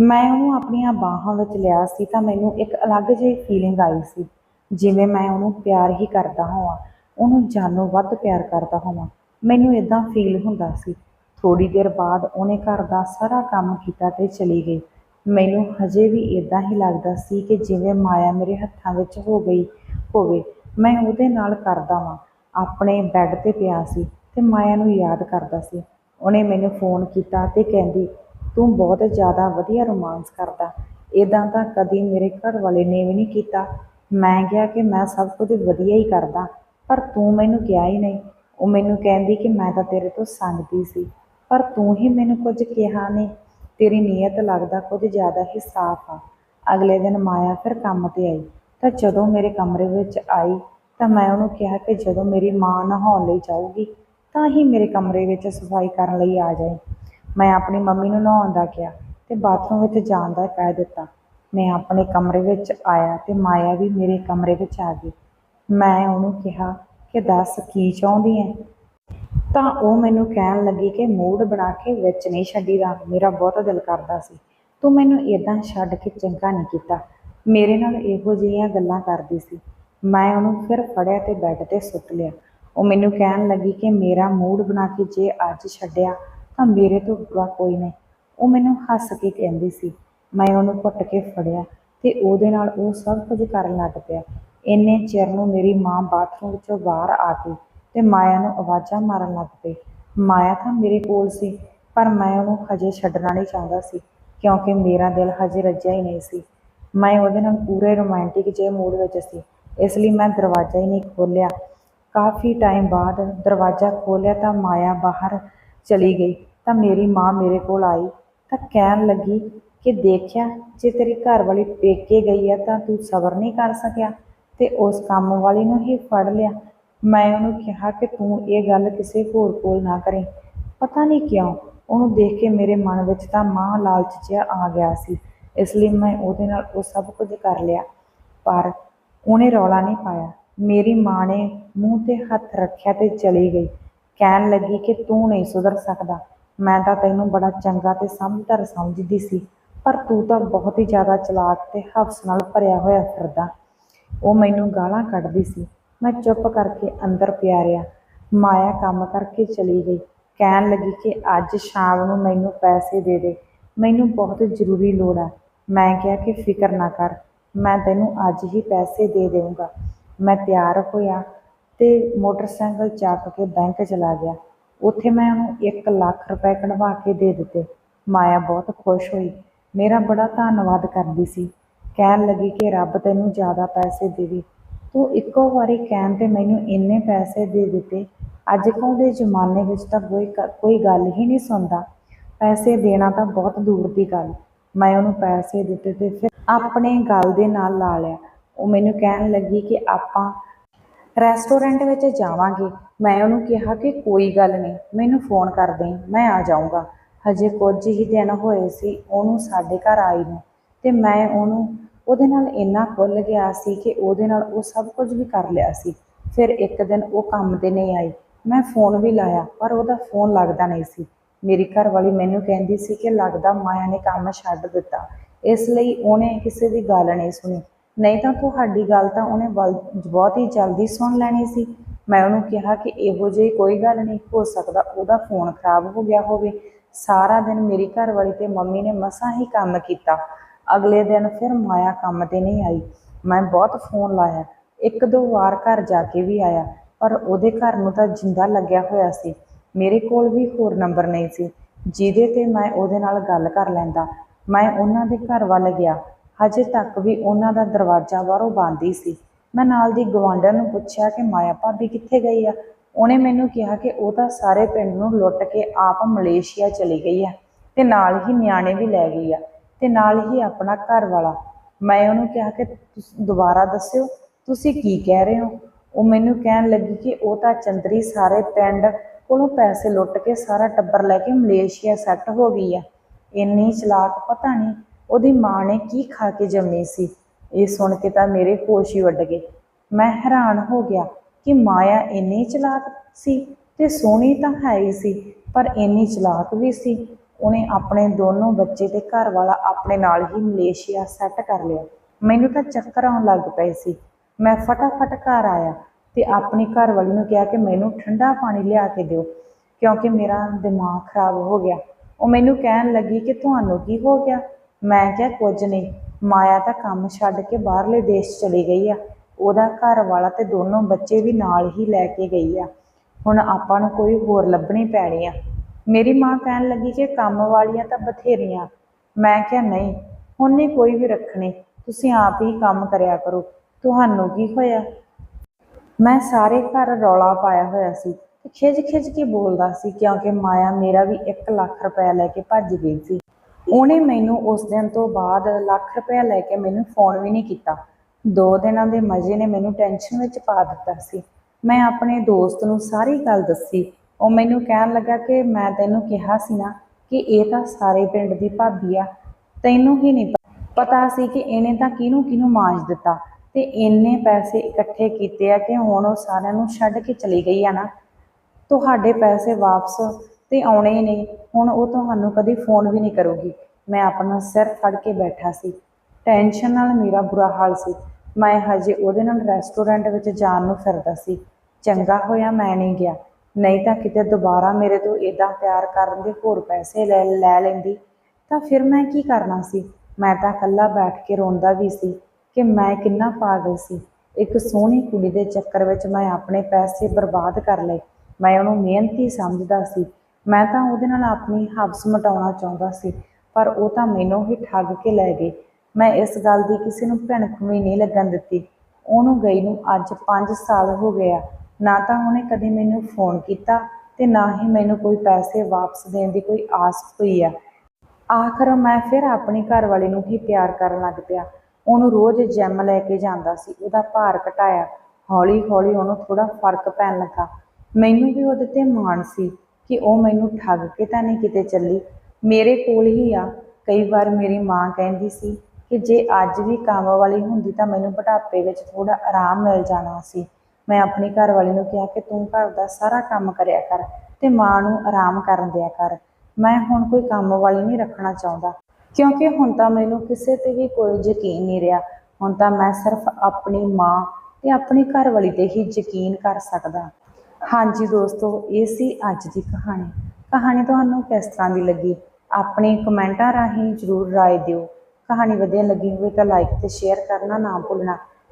ਮੈਂ ਉਹਨੂੰ ਆਪਣੀਆਂ ਬਾਹਾਂ ਵਿੱਚ ਲਿਆ ਸੀ ਤਾਂ ਮੈਨੂੰ ਇੱਕ ਅਲੱਗ ਜਿਹੀ ਫੀਲਿੰਗ ਆਈ ਸੀ, ਜਿਵੇਂ ਮੈਂ ਉਹਨੂੰ ਪਿਆਰ ਹੀ ਕਰਦਾ ਹੋਵਾਂ, ਉਹਨੂੰ ਜਾਨੋਂ ਵੱਧ ਪਿਆਰ ਕਰਦਾ ਹੋਵਾਂ। ਮੈਨੂੰ ਇਦਾਂ ਫੀਲ ਹੁੰਦਾ ਸੀ ਥੋੜੀ ਦੇਰ ਬਾਅਦ ਉਹਨੇ ਘਰ ਦਾ ਸਾਰਾ ਕੰਮ ਕੀਤਾ ਤੇ ਚਲੀ ਗਈ। ਮੈਨੂੰ ਹਜੇ ਵੀ ਇਦਾਂ ਹੀ ਲੱਗਦਾ ਸੀ ਕਿ ਜਿਵੇਂ ਮਾਇਆ ਮੇਰੇ ਹੱਥਾਂ ਵਿੱਚ ਹੋ ਗਈ ਹੋਵੇ। ਮੈਂ ਉਹਦੇ ਨਾਲ ਕਰਦਾ ਵਾਂ, ਆਪਣੇ ਬੈੱਡ ਤੇ ਪਿਆ ਸੀ ਤੇ ਮਾਇਆ ਨੂੰ ਯਾਦ ਕਰਦਾ ਸੀ। ਉਹਨੇ ਮੈਨੂੰ ਫੋਨ ਕੀਤਾ ਤੇ ਕਹਿੰਦੀ, ਤੂੰ ਬਹੁਤ ਜ਼ਿਆਦਾ ਵਧੀਆ ਰੋਮਾਂਸ ਕਰਦਾ। ਇਦਾਂ ਤਾਂ ਕਦੀ ਮੇਰੇ ਘਰ ਵਾਲੇ ਨੇ ਵੀ ਨਹੀਂ ਕੀਤਾ। ਮੈਂ ਕਿਹਾ ਕਿ ਮੈਂ ਸਭ ਕੁਝ ਵਧੀਆ ਹੀ ਕਰਦਾ, ਪਰ ਤੂੰ ਮੈਨੂੰ ਕਿਹਾ ਹੀ ਨਹੀਂ। ਉਹ ਮੈਨੂੰ ਕਹਿੰਦੀ ਕਿ ਮੈਂ ਤਾਂ ਤੇਰੇ ਤੋਂ ਸੰਗਦੀ ਸੀ। ਪਰ ਤੂੰ ਹੀ ਮੈਨੂੰ ਕੁਝ ਕਿਹਾ ਨਹੀਂ ਤੇਰੀ ਨੀਅਤ ਲੱਗਦਾ ਕੁਝ ਜ਼ਿਆਦਾ ਹੀ ਸਾਫ਼ ਆ। ਅਗਲੇ ਦਿਨ ਮਾਇਆ ਫਿਰ ਕੰਮ ਤੇ ਆਈ। ਤਾਂ ਜਦੋਂ ਮੇਰੇ ਕਮਰੇ ਵਿੱਚ ਆਈ, ਤਾਂ ਮੈਂ ਉਹਨੂੰ ਕਿਹਾ ਕਿ ਜਦੋਂ ਮੇਰੀ ਮਾਂ ਨਹਾਉਣ ਲਈ ਜਾਊਗੀ, ਤਾਂ ਹੀ ਮੇਰੇ ਕਮਰੇ ਵਿੱਚ ਸਫ਼ਾਈ ਕਰਨ ਲਈ ਆ ਜਾਏ ਮੈਂ ਆਪਣੀ ਮੰਮੀ ਨੂੰ ਨਹਾਉਣ ਦਾ ਕਿਹਾ ਤੇ ਬਾਥਰੂਮ ਵਿੱਚ ਜਾਣ ਦਾ ਕਹਿ ਦਿੱਤਾ। ਮੈਂ ਆਪਣੇ ਕਮਰੇ ਵਿੱਚ ਆਇਆ ਤੇ ਮਾਇਆ ਵੀ ਮੇਰੇ ਕਮਰੇ ਵਿੱਚ ਆ ਗਈ। ਮੈਂ ਉਹਨੂੰ ਕਿਹਾ ਕਿ ਦੱਸ ਕੀ ਚਾਹੁੰਦੀ ਹੈ ਤਾਂ ਉਹ ਮੈਨੂੰ ਕਹਿਣ ਲੱਗੀ ਕਿ ਮੂਡ ਬਣਾ ਕੇ ਵਿੱਚ ਨਹੀਂ ਛੱਡੀਦਾ ਮੇਰਾ ਬਹੁਤ ਦਿਲ ਕਰਦਾ ਸੀ। ਤੂੰ ਮੈਨੂੰ ਇਦਾਂ ਛੱਡ ਕੇ ਚੰਗਾ ਨਹੀਂ ਕੀਤਾ। ਮੇਰੇ ਨਾਲ ਇਹੋ ਜਿਹੀਆਂ ਗੱਲਾਂ ਕਰਦੀ ਸੀ। ਮੈਂ ਉਹਨੂੰ ਫਿਰ ਫੜਿਆ ਤੇ ਬੈੱਡ ਤੇ ਸੁੱਟ ਲਿਆ। ਉਹ ਮੈਨੂੰ ਕਹਿਣ ਲੱਗੀ ਕਿ ਮੇਰਾ ਮੂਡ ਬਣਾ ਕੇ ਜੇ ਅੱਜ ਛੱਡਿਆ ਤਾਂ ਮੇਰੇ ਤੋਂ ਬੁਰਾ ਕੋਈ ਨਹੀਂ। ਉਹ ਮੈਨੂੰ ਹੱਸ ਕੇ ਕਹਿੰਦੀ ਸੀ। ਮੈਂ ਉਹਨੂੰ ਘੁੱਟ ਕੇ ਫੜਿਆ ਤੇ ਉਹਦੇ ਨਾਲ ਉਹ ਸਭ ਕੁਝ ਕਰਨ ਲੱਗ ਪਿਆ। ਇੰਨੇ ਚਿਰ ਨੂੰ ਮੇਰੀ ਮਾਂ ਬਾਥਰੂਮ ਵਿੱਚੋਂ ਬਾਹਰ ਆ ਗਈ। ਤੇ ਮਾਇਆ ਨੂੰ ਆਵਾਜ਼ਾਂ ਮਾਰਨ ਲੱਗ ਪਈ। ਮਾਇਆ ਤਾਂ ਮੇਰੇ ਕੋਲ ਸੀ, ਪਰ ਮੈਂ ਉਹਨੂੰ ਹਜੇ ਛੱਡਣਾ ਨਹੀਂ ਚਾਹੁੰਦਾ ਸੀ, ਕਿਉਂਕਿ ਮੇਰਾ ਦਿਲ ਹਜੇ ਰੱਜਿਆ ਹੀ ਨਹੀਂ ਸੀ। ਮੈਂ ਉਹਦੇ ਨਾਲ ਪੂਰੇ ਰੋਮਾਂਟਿਕ ਜਿਹੇ ਮੂਡ ਵਿੱਚ ਸੀ, ਇਸ ਲਈ ਮੈਂ ਦਰਵਾਜ਼ਾ ਹੀ ਨਹੀਂ ਖੋਲ੍ਹਿਆ। ਕਾਫੀ ਟਾਈਮ ਬਾਅਦ ਦਰਵਾਜ਼ਾ ਖੋਲ੍ਹਿਆ ਤਾਂ ਮਾਇਆ ਬਾਹਰ ਚਲੀ ਗਈ, ਤਾਂ ਮੇਰੀ ਮਾਂ ਮੇਰੇ ਕੋਲ ਆਈ, ਤਾਂ ਕਹਿਣ ਲੱਗੀ ਕਿ ਦੇਖਿਆ, ਜੇ ਤੇਰੀ ਘਰ ਵਾਲੀ ਪੇਕੇ ਗਈ ਆ ਤਾਂ ਤੂੰ ਸਬਰ ਨਹੀਂ ਕਰ ਸਕਿਆ, ਤੇ ਉਸ ਕੰਮ ਵਾਲੀ ਨੂੰ ਹੀ ਫੜ ਲਿਆ। ਮੈਂ ਉਹਨੂੰ ਕਿਹਾ ਕਿ ਤੂੰ ਇਹ ਗੱਲ ਕਿਸੇ ਹੋਰ ਕੋਲ ਨਾ ਕਰੇ। ਪਤਾ ਨਹੀਂ ਕਿਉਂ, ਉਹਨੂੰ ਦੇਖ ਕੇ ਮੇਰੇ ਮਨ ਵਿੱਚ ਤਾਂ ਮਾਂ ਲਾਲਚ ਜਿਹਾ ਆ ਗਿਆ ਸੀ, ਇਸ ਲਈ ਮੈਂ ਉਹਦੇ ਨਾਲ ਉਹ ਸਭ ਕੁਝ ਕਰ ਲਿਆ। ਪਰ ਉਹਨੇ ਰੌਲਾ ਨਹੀਂ ਪਾਇਆ। ਮੇਰੀ ਮਾਂ ਨੇ ਮੂੰਹ ਤੇ ਹੱਥ ਰੱਖਿਆ ਤੇ ਚਲੀ ਗਈ। ਕਹਿਣ ਲੱਗੀ ਕਿ ਤੂੰ ਨਹੀਂ ਸੁਧਰ ਸਕਦਾ। ਮੈਂ ਤਾਂ ਤੈਨੂੰ ਬੜਾ ਚੰਗਾ ਤੇ ਸਮਝਦਾਰ ਸਮਝਦੀ ਸੀ, ਪਰ ਤੂੰ ਤਾਂ ਬਹੁਤ ਹੀ ਜ਼ਿਆਦਾ ਚਲਾਕ ਤੇ ਹਫ਼ਸ ਨਾਲ ਭਰਿਆ ਹੋਇਆ ਫਿਰਦਾ। ਉਹ ਮੈਨੂੰ ਗਾਲਾਂ ਕੱਢਦੀ ਸੀ। ਮੈਂ ਚੁੱਪ ਕਰਕੇ ਅੰਦਰ ਪਿਆ ਰਿਹਾ ਮਾਇਆ ਕੰਮ ਕਰਕੇ ਚਲੀ ਗਈ। ਕਹਿਣ ਲੱਗੀ ਕਿ ਅੱਜ ਸ਼ਾਮ ਨੂੰ ਮੈਨੂੰ ਪੈਸੇ ਦੇ ਦੇ। ਮੈਨੂੰ ਬਹੁਤ ਜ਼ਰੂਰੀ ਲੋੜ ਹੈ ਮੈਂ ਕਿਹਾ ਕਿ ਫਿਕਰ ਨਾ ਕਰ। ਮੈਂ ਤੈਨੂੰ ਅੱਜ ਹੀ ਪੈਸੇ ਦੇ ਦੇਵਾਂਗਾ ਮੈਂ ਤਿਆਰ ਹੋਇਆ ਤੇ ਮੋਟਰਸਾਈਕਲ ਚੱਕ ਕੇ ਬੈਂਕ ਚਲਾ ਗਿਆ। ਉੱਥੇ ਮੈਂ ਉਹਨੂੰ 1 ਲੱਖ ਰੁਪਏ ਕਢਵਾ ਕੇ ਦੇ ਦਿੱਤੇ। ਮਾਇਆ ਬਹੁਤ ਖੁਸ਼ ਹੋਈ। ਮੇਰਾ ਬੜਾ ਧੰਨਵਾਦ ਕਰਦੀ ਸੀ। ਕਹਿਣ ਲੱਗੀ ਕਿ ਰੱਬ ਤੈਨੂੰ ਜ਼ਿਆਦਾ ਪੈਸੇ ਦੇਵੇ। ਤੂੰ ਇੱਕੋ ਵਾਰੀ ਕਹਿਣ ਤੇ ਮੈਨੂੰ ਇੰਨੇ ਪੈਸੇ ਦੇ ਦਿੱਤੇ। ਅੱਜ ਕੱਲ੍ਹ ਦੇ ਜ਼ਮਾਨੇ ਵਿੱਚ ਤਾਂ ਕੋਈ ਕੋਈ ਗੱਲ ਹੀ ਨਹੀਂ ਸੁਣਦਾ। ਪੈਸੇ ਦੇਣਾ ਤਾਂ ਬਹੁਤ ਦੂਰ ਦੀ ਗੱਲ। ਮੈਂ ਉਹਨੂੰ ਪੈਸੇ ਦਿੱਤੇ ਤੇ ਫਿਰ ਆਪਣੇ ਗੱਲ ਦੇ ਨਾਲ ਲਾ ਲਿਆ। ਉਹ ਮੈਨੂੰ ਕਹਿਣ ਲੱਗੀ ਕਿ ਆਪਾਂ ਰੈਸਟੋਰੈਂਟ ਵਿੱਚ ਜਾਵਾਂਗੇ। ਮੈਂ ਉਹਨੂੰ ਕਿਹਾ ਕਿ ਕੋਈ ਗੱਲ ਨਹੀਂ, ਮੈਨੂੰ ਫੋਨ ਕਰ ਦੇਈਂ, ਮੈਂ ਆ ਜਾਊਂਗਾ। ਹਜੇ ਕੁਝ ਹੀ ਦਿਨ ਹੋਏ ਸੀ, ਉਹਨੂੰ ਸਾਡੇ ਘਰ ਆਈ ਨੂੰ ਤੇ ਮੈਂ ਉਹਨੂੰ ਉਹਦੇ ਨਾਲ ਇੰਨਾ ਖੁੱਲ ਗਿਆ ਸੀ ਕਿ ਉਹਦੇ ਨਾਲ ਉਹ ਸਭ ਕੁਝ ਵੀ ਕਰ ਲਿਆ ਸੀ। ਫਿਰ ਇੱਕ ਦਿਨ ਉਹ ਕੰਮ ਤੇ ਨਹੀਂ ਆਈ। ਮੈਂ ਫੋਨ ਵੀ ਲਾਇਆ, ਪਰ ਉਹਦਾ ਫੋਨ ਲੱਗਦਾ ਨਹੀਂ ਸੀ। ਮੇਰੀ ਘਰ ਵਾਲੀ ਮੈਨੂੰ ਕਹਿੰਦੀ ਸੀ ਕਿ ਲੱਗਦਾ ਮਾਇਆ ਨੇ ਕੰਮ ਛੱਡ ਦਿੱਤਾ। ਇਸ ਲਈ ਉਹਨੇ ਕਿਸੇ ਦੀ ਗੱਲ ਨਹੀਂ ਸੁਣੀ। ਨਹੀਂ ਤਾਂ ਤੁਹਾਡੀ ਗੱਲ ਤਾਂ ਉਹਨੇ ਬਲ- ਬਹੁਤ ਹੀ ਜਲਦੀ ਸੁਣ ਲੈਣੀ ਸੀ। ਮੈਂ ਉਹਨੂੰ ਕਿਹਾ ਕਿ ਇਹੋ ਜਿਹੀ ਕੋਈ ਗੱਲ ਨਹੀਂ, ਹੋ ਸਕਦਾ ਉਹਦਾ ਫੋਨ ਖਰਾਬ ਹੋ ਗਿਆ ਹੋਵੇ। ਸਾਰਾ ਦਿਨ ਮੇਰੀ ਘਰ ਵਾਲੀ ਤੇ ਮੰਮੀ ਨੇ ਮਸਾਂ ਹੀ ਕੰਮ ਕੀਤਾ। ਅਗਲੇ ਦਿਨ ਫਿਰ ਮਾਇਆ ਕੰਮ ਤੇ ਨਹੀਂ ਆਈ। ਮੈਂ ਬਹੁਤ ਫੋਨ ਲਾਇਆ। ਇੱਕ ਦੋ ਵਾਰ ਘਰ ਜਾ ਕੇ ਵੀ ਆਇਆ, ਪਰ ਉਹਦੇ ਘਰ ਨੂੰ ਤਾਂ ਜਿੰਦਾ ਲੱਗਿਆ ਹੋਇਆ ਸੀ। ਮੇਰੇ ਕੋਲ ਵੀ ਹੋਰ ਨੰਬਰ ਨਹੀਂ ਸੀ, ਜਿਹਦੇ ਤੇ ਮੈਂ ਉਹਦੇ ਨਾਲ ਗੱਲ ਕਰ ਲੈਂਦਾ। ਮੈਂ ਉਹਨਾਂ ਦੇ ਘਰ ਵੱਲ ਗਿਆ। ਹਜੇ ਤੱਕ ਵੀ ਉਹਨਾਂ ਦਾ ਦਰਵਾਜ਼ਾ ਬਾਹਰੋਂ ਬੰਦ ਹੀ ਸੀ। ਮੈਂ ਨਾਲ ਦੀ ਗਵਾਂਢਣ ਨੂੰ ਪੁੱਛਿਆ ਕਿ ਮਾਇਆ ਭਾਬੀ ਕਿੱਥੇ ਗਈ ਆ? ਉਹਨੇ ਮੈਨੂੰ ਕਿਹਾ ਕਿ ਉਹ ਤਾਂ ਸਾਰੇ ਪਿੰਡ ਨੂੰ ਲੁੱਟ ਕੇ ਆਪ ਮਲੇਸ਼ੀਆ ਚਲੀ ਗਈ ਆ ਤੇ ਨਾਲ ਹੀ ਨਿਆਣੇ ਵੀ ਲੈ ਗਈ ਆ। ਤੇ ਨਾਲ ਹੀ ਆਪਣਾ ਘਰ ਵਾਲਾ। ਮੈਂ ਉਹਨੂੰ ਕਿਹਾ ਕਿ ਤੁਸੀਂ, ਦੁਬਾਰਾ ਦੱਸਿਓ, ਤੁਸੀਂ ਕੀ ਕਹਿ ਰਹੇ ਹੋ? ਉਹ ਮੈਨੂੰ ਕਹਿਣ ਲੱਗੀ ਕਿ ਉਹ ਤਾਂ ਚੰਦਰੀ ਸਾਰੇ ਪਿੰਡ ਕੋਲੋਂ ਪੈਸੇ ਲੁੱਟ ਕੇ ਸਾਰਾ ਟੱਬਰ ਲੈ ਕੇ ਮਲੇਸ਼ੀਆ ਸੈੱਟ ਹੋ ਗਈ ਆ। ਇੰਨੀ ਚਲਾਕ ਪਤਾ ਨਹੀਂ ਉਹਦੀ ਮਾਂ ਨੇ ਕੀ ਖਾ ਕੇ ਜੰਮੀ ਸੀ। ਇਹ ਸੁਣ ਕੇ ਤਾਂ ਮੇਰੇ ਹੋਸ਼ ਹੀ ਉੱਡ ਗਏ। ਮੈਂ ਹੈਰਾਨ ਹੋ ਗਿਆ ਕਿ ਮਾਇਆ ਇੰਨੀ ਚਲਾਕ ਸੀ ਤੇ ਸੋਹਣੀ ਤਾਂ ਹੈ ਹੀ ਸੀ, ਪਰ ਇੰਨੀ ਚਲਾਕ ਵੀ ਸੀ ਉਹਨੇ ਆਪਣੇ ਦੋਨੋਂ ਬੱਚੇ ਤੇ ਘਰ ਵਾਲਾ ਆਪਣੇ ਨਾਲ ਹੀ ਮਲੇਸ਼ੀਆ ਸੈੱਟ ਕਰ ਲਿਆ। ਮੈਨੂੰ ਤਾਂ ਚੱਕਰ ਆਉਣ ਲੱਗ ਪਏ ਸੀ। ਮੈਂ ਫਟਾਫਟ ਘਰ ਆਇਆ ਤੇ ਆਪਣੀ ਘਰ ਵਾਲੀ ਨੂੰ ਕਿਹਾ ਕਿ ਮੈਨੂੰ ਠੰਡਾ ਪਾਣੀ ਲਿਆ ਕੇ ਦਿਓ, ਕਿਉਂਕਿ ਮੇਰਾ ਦਿਮਾਗ ਖਰਾਬ ਹੋ ਗਿਆ। ਉਹ ਮੈਨੂੰ ਕਹਿਣ ਲੱਗੀ ਕਿ ਤੁਹਾਨੂੰ ਕੀ ਹੋ ਗਿਆ? ਮੈਂ ਕਿਹਾ, ਕੁਝ ਨਹੀਂ। ਮਾਇਆ ਤਾਂ ਕੰਮ ਛੱਡ ਕੇ ਬਾਹਰਲੇ ਦੇਸ਼ ਚਲੀ ਗਈ ਆ। ਉਹਦਾ ਘਰ ਵਾਲਾ ਤੇ ਦੋਨੋਂ ਬੱਚੇ ਵੀ ਨਾਲ ਹੀ ਲੈ ਕੇ ਗਈ ਆ। ਹੁਣ ਆਪਾਂ ਨੂੰ ਕੋਈ ਹੋਰ ਲੱਭਣੀ ਪੈਣੀ ਆ। ਮੇਰੀ ਮਾਂ ਕਹਿਣ ਲੱਗੀ ਕਿ ਕੰਮ ਵਾਲੀਆਂ ਤਾਂ ਬਥੇਰੀਆਂ। ਮੈਂ ਕਿਹਾ, ਨਹੀਂ, ਉਹਨੇ ਕੋਈ ਵੀ ਰੱਖਣੀ, ਤੁਸੀਂ ਆਪ ਹੀ ਕੰਮ ਕਰਿਆ ਕਰੋ। ਤੁਹਾਨੂੰ ਕੀ ਹੋਇਆ? ਮੈਂ ਸਾਰੇ ਘਰ ਰੌਲਾ ਪਾਇਆ ਹੋਇਆ ਸੀ ਤੇ ਖਿੱਚ ਖਿੱਚ ਕੇ ਬੋਲਦਾ ਸੀ, ਕਿਉਂਕਿ ਮਾਇਆ ਮੇਰਾ ਵੀ 1 ਲੱਖ ਰੁਪਇਆ ਲੈ ਕੇ ਭੱਜ ਗਈ ਸੀ। ਉਹਨੇ ਮੈਨੂੰ ਉਸ ਦਿਨ ਤੋਂ ਬਾਅਦ ਲੱਖ ਰੁਪਇਆ ਲੈ ਕੇ ਮੈਨੂੰ ਫੋਨ ਵੀ ਨਹੀਂ ਕੀਤਾ। ਦੋ ਦਿਨਾਂ ਦੇ ਮਜ਼ੇ ਨੇ ਮੈਨੂੰ ਟੈਨਸ਼ਨ ਵਿੱਚ ਪਾ ਦਿੱਤਾ ਸੀ। ਮੈਂ ਆਪਣੇ ਦੋਸਤ ਨੂੰ ਸਾਰੀ ਗੱਲ ਦੱਸੀ ਉਹ ਮੈਨੂੰ ਕਹਿਣ ਲੱਗਾ ਕਿ ਮੈਂ ਤੈਨੂੰ ਕਿਹਾ ਸੀ ਨਾ ਕਿ ਇਹ ਤਾਂ ਸਾਰੇ ਪਿੰਡ ਦੀ ਭਾਬੀ ਆ, ਤੈਨੂੰ ਹੀ ਨਹੀਂ ਪਤਾ ਸੀ ਕਿ ਇਹਨੇ ਤਾਂ ਕਿਹਨੂੰ ਕਿਹਨੂੰ ਮਾਂਜ ਦਿੱਤਾ ਤੇ ਇੰਨੇ ਪੈਸੇ ਇਕੱਠੇ ਕੀਤੇ ਆ ਕਿ ਹੁਣ ਉਹ ਸਾਰਿਆਂ ਨੂੰ ਛੱਡ ਕੇ ਚਲੀ ਗਈ ਆ ਨਾ। ਤੁਹਾਡੇ ਪੈਸੇ ਵਾਪਸ ਤੇ ਆਉਣੇ ਹੀ ਨੇ ਹੁਣ ਉਹ ਤੁਹਾਨੂੰ ਕਦੀ ਫੋਨ ਵੀ ਨਹੀਂ ਕਰੂਗੀ। ਮੈਂ ਆਪਣਾ ਸਿਰ ਫੜ ਕੇ ਬੈਠਾ ਸੀ। ਟੈਨਸ਼ਨ ਨਾਲ ਮੇਰਾ ਬੁਰਾ ਹਾਲ ਸੀ। ਮੈਂ ਹਜੇ ਉਹਦੇ ਨਾਲ ਰੈਸਟੋਰੈਂਟ ਵਿੱਚ ਜਾਣ ਨੂੰ ਫਿਰਦਾ ਸੀ। ਚੰਗਾ ਹੋਇਆ ਮੈਂ ਨਹੀਂ ਗਿਆ। ਨਹੀਂ ਤਾਂ ਕਿਤੇ ਦੁਬਾਰਾ ਮੇਰੇ ਤੋਂ ਇਦਾਂ ਪਿਆਰ ਕਰਨ ਦੇ ਹੋਰ ਪੈਸੇ ਲੈ ਲੈ ਲੈਂਦੀ, ਤਾਂ ਫਿਰ ਮੈਂ ਕੀ ਕਰਨਾ ਸੀ? ਮੈਂ ਤਾਂ ਇਕੱਲਾ ਬੈਠ ਕੇ ਰੋਂਦਾ ਵੀ ਸੀ ਕਿ ਮੈਂ ਕਿੰਨਾ ਪਾਗਲ ਸੀ। ਇੱਕ ਸੋਹਣੀ ਕੁੜੀ ਦੇ ਚੱਕਰ ਵਿੱਚ ਮੈਂ ਆਪਣੇ ਪੈਸੇ ਬਰਬਾਦ ਕਰ ਲਏ। ਮੈਂ ਉਹਨੂੰ ਮਿਹਨਤੀ ਸਮਝਦਾ ਸੀ। ਮੈਂ ਤਾਂ ਉਹਦੇ ਨਾਲ ਆਪਣੀ ਹਬਸ ਮਟਾਉਣਾ ਚਾਹੁੰਦਾ ਸੀ, ਪਰ ਉਹ ਤਾਂ ਮੈਨੂੰ ਹੀ ਠੱਗ ਕੇ ਲੈ ਗਏ। ਮੈਂ ਇਸ ਗੱਲ ਦੀ ਕਿਸੇ ਨੂੰ ਭਿਣਕ ਵੀ ਨਹੀਂ ਲੱਗਣ ਦਿੱਤੀ। ਉਹਨੂੰ ਗਈ ਨੂੰ ਅੱਜ 5 ਸਾਲ ਹੋ ਗਿਆ ਨਾ ਤਾਂ ਉਹਨੇ ਕਦੇ ਮੈਨੂੰ ਫੋਨ ਕੀਤਾ ਤੇ ਨਾ ਹੀ ਮੈਨੂੰ ਕੋਈ ਪੈਸੇ ਵਾਪਸ ਦੇਣ ਦੀ ਕੋਈ ਆਸ ਹੋਈ ਆ। ਆਖਰ ਮੈਂ ਫਿਰ ਆਪਣੀ ਘਰਵਾਲੀ ਨੂੰ ਹੀ ਪਿਆਰ ਕਰਨ ਲੱਗ ਪਿਆ। ਉਹਨੂੰ ਰੋਜ਼ ਜਿਮ ਲੈ ਕੇ ਜਾਂਦਾ ਸੀ, ਉਹਦਾ ਭਾਰ ਘਟਾਇਆ। ਹੌਲੀ ਹੌਲੀ ਉਹਨੂੰ ਥੋੜਾ ਫ਼ਰਕ ਪੈਣ ਲੱਗਾ। ਮੈਨੂੰ ਵੀ ਉਹਦੇ ਤੇ ਮਾਣ ਸੀ ਕਿ ਉਹ ਮੈਨੂੰ ਠੱਗ ਕੇ ਤਾਂ ਨਹੀਂ ਕਿਤੇ ਚੱਲੀ। ਮੇਰੇ ਕੋਲ ਹੀ ਆ। ਕਈ ਵਾਰ ਮੇਰੀ ਮਾਂ ਕਹਿੰਦੀ ਸੀ ਕਿ ਜੇ ਅੱਜ ਵੀ ਕੰਮ ਵਾਲੀ ਹੁੰਦੀ ਤਾਂ ਮੈਨੂੰ ਬੁਢਾਪੇ ਵਿੱਚ ਥੋੜਾ ਆਰਾਮ ਮਿਲ ਜਾਣਾ ਸੀ। ਮੈਂ ਆਪਣੀ ਘਰਵਾਲੀ ਨੂੰ ਕਿਹਾ ਕਿ ਤੂੰ ਘਰ ਦਾ ਸਾਰਾ ਕੰਮ ਕਰਿਆ ਕਰ ਤੇ ਮਾਂ ਨੂੰ ਆਰਾਮ ਕਰਨ ਦਿਆ ਕਰ। ਮੈਂ ਹੁਣ ਕੋਈ ਕੰਮ ਵਾਲੀ ਨਹੀਂ ਰੱਖਣਾ ਚਾਹੁੰਦਾ, ਕਿਉਂਕਿ ਹੁਣ ਤਾਂ ਮੈਨੂੰ ਕਿਸੇ ਤੇ ਵੀ ਕੋਈ ਯਕੀਨ ਨਹੀਂ ਰਿਹਾ। ਹੁਣ ਤਾਂ ਮੈਂ ਸਿਰਫ ਆਪਣੀ ਮਾਂ ਤੇ ਆਪਣੀ ਘਰਵਾਲੀ ਤੇ ਹੀ ਯਕੀਨ ਕਰ ਸਕਦਾ। ਹਾਂਜੀ ਦੋਸਤੋ, ਇਹ ਸੀ ਅੱਜ ਦੀ ਕਹਾਣੀ। ਕਹਾਣੀ ਤੁਹਾਨੂੰ ਕਿਸ ਤਰ੍ਹਾਂ ਦੀ ਲੱਗੀ? ਆਪਣੇ ਕਮੈਂਟਾਂ ਰਾਹੀਂ ਜਰੂਰ ਰਾਏ ਦਿਓ। ਕਹਾਣੀ ਵਧੀਆ ਲੱਗੀ ਹੋਵੇ ਤਾਂ ਲਾਈਕ ਤੇ ਸ਼ੇਅਰ ਕਰਨਾ ਨਾ ਭੁੱਲਣਾ।